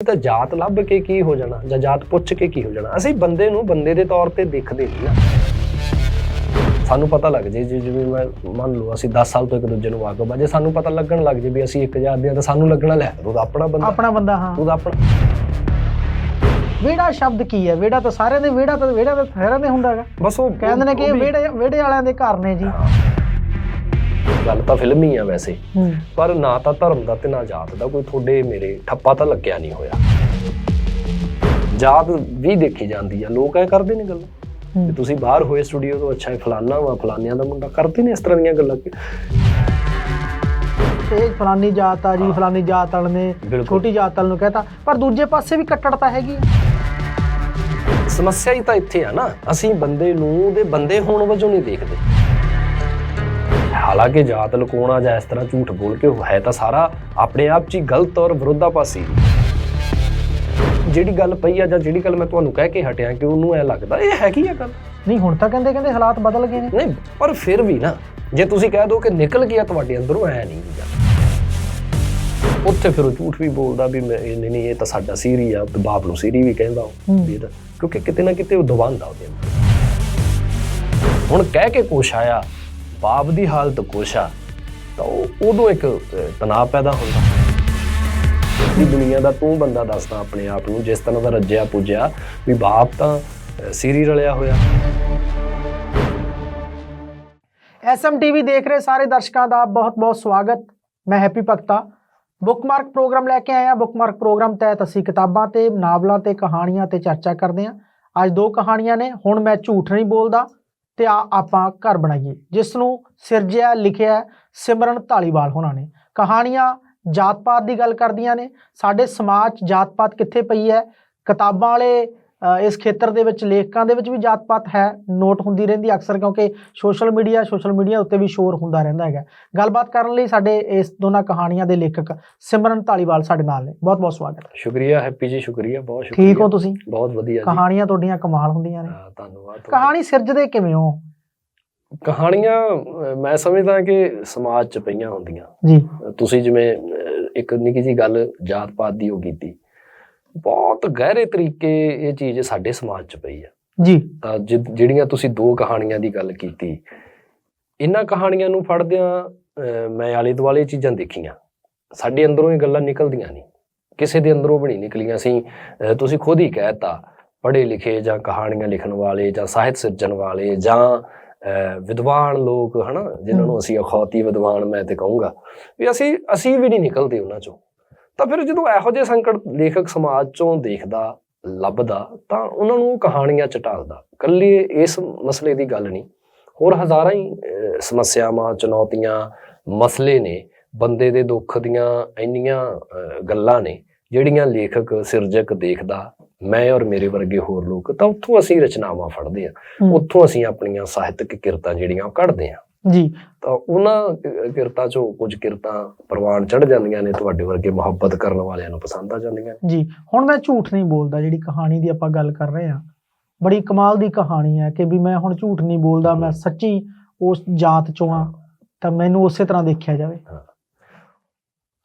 ਤਾਂ ਜਾਤ ਲੱਭ ਕੇ ਕੀ ਹੋ ਜਾਣਾ ਜਾਂ ਜਾਤ ਪੁੱਛ ਕੇ ਕੀ ਹੋ ਜਾਣਾ? ਅਸੀਂ ਬੰਦੇ ਨੂੰ ਬੰਦੇ ਦੇ ਤੌਰ ਤੇ ਦੇਖਦੇ ਨਹੀਂ ਨਾ। ਸਾਨੂੰ ਪਤਾ ਲੱਗ ਜੇ ਜੇ ਜਿਵੇਂ ਮੈਂ ਮੰਨ ਲਓ ਅਸੀਂ 10 ਸਾਲ ਤੋਂ ਇੱਕ ਦੂਜੇ ਨੂੰ ਵਾਕਫ ਆ ਜੇ ਸਾਨੂੰ ਪਤਾ ਲੱਗਣ ਲੱਗ ਜੇ ਵੀ ਅਸੀਂ ਇੱਕ ਜਾਤ ਦੇ ਆ ਤਾਂ ਸਾਨੂੰ ਲੱਗਣਾ ਲੈ ਤੂੰ ਤਾਂ ਆਪਣਾ ਬੰਦਾ। ਆਪਣਾ ਬੰਦਾ ਹਾਂ। ਤੂੰ ਤਾਂ ਆਪਣਾ। ਵਿਹੜਾ ਸ਼ਬਦ ਕੀ ਹੈ? ਵਿਹੜਾ ਤਾਂ ਸਾਰਿਆਂ ਦੇ ਵਿਹੜਾ ਤਾਂ ਵਿਹੜਾ ਤਾਂ ਸਾਰਿਆਂ ਦੇ ਹੁੰਦਾ ਹੈਗਾ। ਬਸ ਉਹ ਕਹਿੰਦੇ ਨੇ ਕਿ ਇਹ ਵਿਹੜੇ ਵਿਹੜੇ ਵਾਲਿਆਂ ਦੇ ਘਰ ਨੇ ਜੀ। ਗੱਲ ਤਾਂ ਫਿਲਮ ਹੀ ਆ ਵੈਸੇ। ਪਰ ਨਾ ਤਾਂ ਧਰਮ ਦਾ ਤੇ ਨਾ ਜਾਤ ਦਾ ਕੋਈ ਤੁਹਾਡੇ ਮੇਰੇ ਠੱਪਾ ਤਾਂ ਲੱਗਿਆ ਨਹੀਂ ਹੋਇਆ। ਜਾਤ ਵੀ ਦੇਖੀ ਜਾਂਦੀ ਆ ਲੋਕ ਐ ਕਰਦੇ ਨੇ ਗੱਲਾਂ। ਵੀ ਤੁਸੀਂ ਬਾਹਰ ਹੋਏ ਸਟੂਡੀਓ ਤੋਂ ਅੱਛਾ ਫਲਾਨਾ ਵਾ ਫਲਾਨਿਆਂ ਦਾ ਮੁੰਡਾ ਕਰਦੇ ਨੇ ਇਸ ਤਰ੍ਹਾਂ ਦੀਆਂ ਗੱਲਾਂ ਕਿ ਇਹ ਫਲਾਨੀ ਜਾਤ ਆ ਜੀ ਫਲਾਨੀ ਜਾਤ ਵਾਲੇ ਨੇ। ਛੋਟੀ ਜਾਤ ਵਾਲੇ ਨੂੰ ਕਹਤਾ। ਪਰ ਦੂਜੇ ਪਾਸੇ ਵੀ ਕੱਟੜਤਾ ਹੈਗੀ ਹੈ। ਸਮੱਸਿਆ ਹੀ ਤਾਂ ਇੱਥੇ ਆ ਨਾ। ਅਸੀਂ ਬੰਦੇ ਨੂੰ ਉਹਦੇ ਬੰਦੇ ਹੋਣ ਵਜੋਂ ਨਹੀਂ ਦੇਖਦੇ। ਹਾਲਾਂਕਿ ਜਾਤ ਲੁਕਾਉਣਾ ਜਾਂ ਇਸ ਤਰ੍ਹਾਂ ਝੂਠ ਬੋਲ ਕੇ ਹੈ ਤਾਂ ਸਾਰਾ ਆਪਣੇ ਆਪ 'ਚ ਹੀ ਗਲਤ ਔਰ ਵਿਰੋਧਾਭਾਸੀ। ਜਿਹੜੀ ਗੱਲ ਪਈ ਆ ਜਾਂ ਜਿਹੜੀ ਗੱਲ ਮੈਂ ਤੁਹਾਨੂੰ ਕਹਿ ਕੇ ਹਟਿਆ ਕਿ ਉਹਨੂੰ ਐ ਲੱਗਦਾ ਇਹ ਹੈਗੀ ਆ ਗੱਲ। ਨਹੀਂ ਹੁਣ ਤਾਂ ਕਹਿੰਦੇ ਕਹਿੰਦੇ ਹਾਲਾਤ ਬਦਲ ਗਏ ਨੇ। ਨਹੀਂ ਪਰ ਫਿਰ ਵੀ ਨਾ ਜੇ ਤੁਸੀਂ ਕਹਿ ਦੋ ਕਿ ਨਿਕਲ ਗਿਆ ਤੁਹਾਡੇ ਅੰਦਰੋਂ ਐ ਨਹੀਂ ਗੱਲ ਉੱਥੇ ਫਿਰ ਉਹ ਝੂਠ ਵੀ ਬੋਲਦਾ ਵੀ ਨਹੀਂ ਨਹੀਂ ਇਹ ਤਾਂ ਸਾਡਾ ਸੀਰੀ ਆ ਤੇ ਬਾਪ ਨੂੰ ਸੀਰੀ ਵੀ ਕਹਿੰਦਾ ਉਹ। ਇਹ ਤਾਂ ਕਿਉਂਕਿ ਕਿਤੇ ਨਾ ਕਿਤੇ ਉਹ ਦਵਾਂਦਾ ਉਹਦੇ ਅੰਦਰ। ਹੁਣ ਕਹਿ ਕੇ ਕੁਛ ਆਇਆ ਬਾਪ ਦੀ ਹਾਲਤ ਕੁਛ ਆ ਤਾਂ ਉਹ ਉਦੋਂ ਇੱਕ ਤਣਾਅ ਪੈਦਾ ਹੁੰਦਾ। ਇਹ ਦੁਨੀਆ ਦਾ ਤੂੰ ਬੰਦਾ ਦੱਸਦਾ ਆਪਣੇ ਆਪ ਨੂੰ, ਜਿਸ ਤਰ੍ਹਾਂ ਦਾ ਰੱਜਿਆ ਪੁੱਜਿਆ, ਵੀ ਬਾਪ ਤਾਂ ਸੀਰੀ ਰਲਿਆ ਹੋਇਆ। ਐਸਐਮਟੀਵੀ ਦੇਖ ਰਹੇ ਸਾਰੇ ਦਰਸ਼ਕਾਂ ਦਾ ਬਹੁਤ-ਬਹੁਤ ਸਵਾਗਤ। ਮੈਂ ਹੈਪੀ ਭਗਤਾ। ਬੁੱਕਮਾਰਕ ਪ੍ਰੋਗਰਾਮ ਲੈ ਕੇ ਆਇਆ। ਬੁੱਕਮਾਰਕ ਪ੍ਰੋਗਰਾਮ ਤਹਿਤ ਅਸੀਂ ਕਿਤਾਬਾਂ ਤੇ, ਨਾਵਲਾਂ ਤੇ, ਕਹਾਣੀਆਂ ਤੇ ਚਰਚਾ ਕਰਦੇ ਹਾਂ। ਅੱਜ ਦੋ ਕਹਾਣੀਆਂ ਨੇ। ਹੁਣ ਮੈਂ ਝੂਠ ਨਹੀਂ ਬੋਲਦਾ। ਤੇ ਆ ਆਪਾਂ ਘਰ ਬਣਾਈਏ। ਜਿਸ ਨੂੰ ਸਿਰਜਿਆ, ਲਿਖਿਆ ਸਿਮਰਨ ਢਾਲੀਵਾਲ ਹੋਣਾ ਨੇ। ਕਹਾਣੀਆਂ ਜਾਤ ਪਾਤ ਦੀ ਗੱਲ ਕਰਦੀਆਂ ਨੇ। ਸਾਡੇ ਸਮਾਜ 'ਚ ਜਾਤ ਪਾਤ ਕਿੱਥੇ ਪਈ ਹੈ? ਕਿਤਾਬਾਂ ਵਾਲੇ ਇਸ ਖੇਤਰ ਦੇ ਵਿੱਚ ਲੇਖਕਾਂ ਦੇ ਵਿੱਚ ਵੀ ਜਾਤ ਪਾਤ ਹੈ ਨੋਟ ਹੁੰਦੀ ਰਹਿੰਦੀ ਅਕਸਰ ਕਿਉਂਕਿ ਸੋਸ਼ਲ ਮੀਡੀਆ ਸੋਸ਼ਲ ਮੀਡੀਆ ਉੱਤੇ ਵੀ ਸ਼ੋਰ ਹੁੰਦਾ ਰਹਿੰਦਾ ਹੈਗਾ। ਗੱਲਬਾਤ ਕਰਨ ਲਈ ਸਾਡੇ ਇਸ ਦੋਨਾਂ ਕਹਾਣੀਆਂ ਦੇ ਲੇਖਕ ਸਿਮਰਨ ਢਾਲੀਵਾਲ ਸਾਡੇ ਨਾਲ ਨੇ। ਬਹੁਤ ਬਹੁਤ ਸਵਾਗਤ ਹੈ। ਸ਼ੁਕਰੀਆ ਹੈਪੀ ਜੀ ਸ਼ੁਕਰੀਆ ਬਹੁਤ ਸ਼ੁਕਰੀਆ। ਠੀਕ ਹੋ ਤੁਸੀਂ? ਬਹੁਤ ਵਧੀਆ ਜੀ। ਕਹਾਣੀਆਂ ਤੁਹਾਡੀਆਂ ਕਮਾਲ ਹੁੰਦੀਆਂ ਨੇ। ਹਾਂ, ਧੰਨਵਾਦ। ਕਹਾਣੀ ਸਿਰਜਦੇ ਕਿਵੇਂ ਹੋ? ਕਹਾਣੀਆਂ ਮੈਂ ਸਮਝਦਾ ਕਿ ਸਮਾਜ 'ਚ ਪਈਆਂ ਹੁੰਦੀਆਂ। ਜੀ। ਤੁਸੀਂ ਜਿਵੇਂ ਇੱਕ ਨਿੱਕੀ ਜੀ ਗੱਲ ਜਾਤ ਪਾਤ ਦੀ ਉਹ ਕੀਤੀ। ਬਹੁਤ ਗਹਿਰੇ ਤਰੀਕੇ ਇਹ ਚੀਜ਼ ਸਾਡੇ ਸਮਾਜ 'ਚ ਪਈ ਆ। ਜੀ। ਤਾਂ ਜਿਹੜੀਆਂ ਤੁਸੀਂ ਦੋ ਕਹਾਣੀਆਂ ਦੀ ਗੱਲ ਕੀਤੀ ਇਹਨਾਂ ਕਹਾਣੀਆਂ ਨੂੰ ਅਹ, ਮੈਂ ਆਲੇ ਦੁਆਲੇ ਚੀਜ਼ਾਂ ਦੇਖੀਆਂ। ਸਾਡੇ ਅੰਦਰੋਂ ਇਹ ਗੱਲਾਂ ਨਿਕਲਦੀਆਂ ਨਹੀਂ। ਕਿਸੇ ਦੇ ਅੰਦਰੋਂ ਨਹੀਂ ਨਿਕਲੀਆਂ ਸੀ। ਤੁਸੀਂ ਖੁਦ ਹੀ ਕਹਿਤਾ ਪੜ੍ਹੇ ਲਿਖੇ ਜਾਂ ਕਹਾਣੀਆਂ ਲਿਖਣ ਵਾਲੇ ਜਾਂ ਸਾਹਿਤ ਸਿਰਜਣ ਵਾਲੇ ਜਾਂ ਵਿਦਵਾਨ ਲੋਕ ਹਨਾ ਜਿਨ੍ਹਾਂ ਨੂੰ ਅਸੀਂ ਅਖੌਤੀ ਵਿਦਵਾਨ ਮੈਂ ਤੇ ਕਹੂੰਗਾ ਵੀ ਅਸੀਂ ਅਸੀਂ ਵੀ ਨਹੀਂ ਨਿਕਲਦੇ ਉਹਨਾਂ ਚੋਂ। ਤਾਂ ਫਿਰ ਜਦੋਂ ਇਹੋ ਜਿਹੇ ਸੰਕਟ ਲੇਖਕ ਸਮਾਜ ਚੋਂ ਦੇਖਦਾ ਲੱਭਦਾ ਤਾਂ ਉਹਨਾਂ ਨੂੰ ਉਹ ਕਹਾਣੀਆਂ ਚ ਢਾਲਦਾ ਕੱਲੀ ਇਸ ਮਸਲੇ ਦੀ ਗੱਲ ਨਹੀਂ। ਹੋਰ ਹਜ਼ਾਰਾਂ ਹੀ ਸਮੱਸਿਆਵਾਂ ਚੁਣੌਤੀਆਂ ਮਸਲੇ ਨੇ। ਬੰਦੇ ਦੇ ਦੁੱਖ ਦੀਆਂ ਇੰਨੀਆਂ ਗੱਲਾਂ ਨੇ ਜਿਹੜੀਆਂ ਲੇਖਕ ਸਿਰਜਕ ਦੇਖਦਾ ਮੈਂ ਔਰ ਮੇਰੇ ਵਰਗੇ ਹੋਰ ਲੋਕ ਤਾਂ ਉੱਥੋਂ ਅਸੀਂ ਰਚਨਾਵਾਂ ਫੜਦੇ ਆ ਹੂੰ। ਉੱਥੋਂ ਅਸੀਂ ਆਪਣੀਆਂ ਸਾਹਿਤਕ ਕਿਰਤਾਂ ਜਿਹੜੀਆਂ ਉਹ ਕੱਢਦੇ ਆ ਜੀ। ਤਾਂ ਉਹਨਾਂ ਕਿਰਤਾਂ ਚੋਂ ਕੁਝ ਕਿਰਤਾਂ ਪ੍ਰਵਾਨ ਚੜ ਜਾਂਦੀਆਂ ਨੇ ਤੁਹਾਡੇ ਵਰਗੇ ਮੁਹੱਬਤ ਕਰਨ ਵਾਲਿਆਂ ਨੂੰ ਪਸੰਦ ਆ ਜਾਂਦੀਆਂ ਜੀ ਹੁਣ ਮੈਂ ਝੂਠ ਨਹੀਂ ਬੋਲਦਾ ਜਿਹੜੀ ਕਹਾਣੀ ਦੀ ਆਪਾਂ ਗੱਲ ਕਰ ਰਹੇ ਹਾਂ। ਬੜੀ ਕਮਾਲ ਦੀ ਕਹਾਣੀ ਹੈ ਕਿ ਵੀ ਮੈਂ ਹੁਣ ਝੂਠ ਨਹੀਂ ਬੋਲਦਾ ਮੈਂ ਸੱਚੀ ਉਸ ਜਾਤ ਚੋਂ ਆ ਤਾਂ ਮੈਨੂੰ ਉਸੇ ਤਰ੍ਹਾਂ ਦੇਖਿਆ ਜਾਵੇ।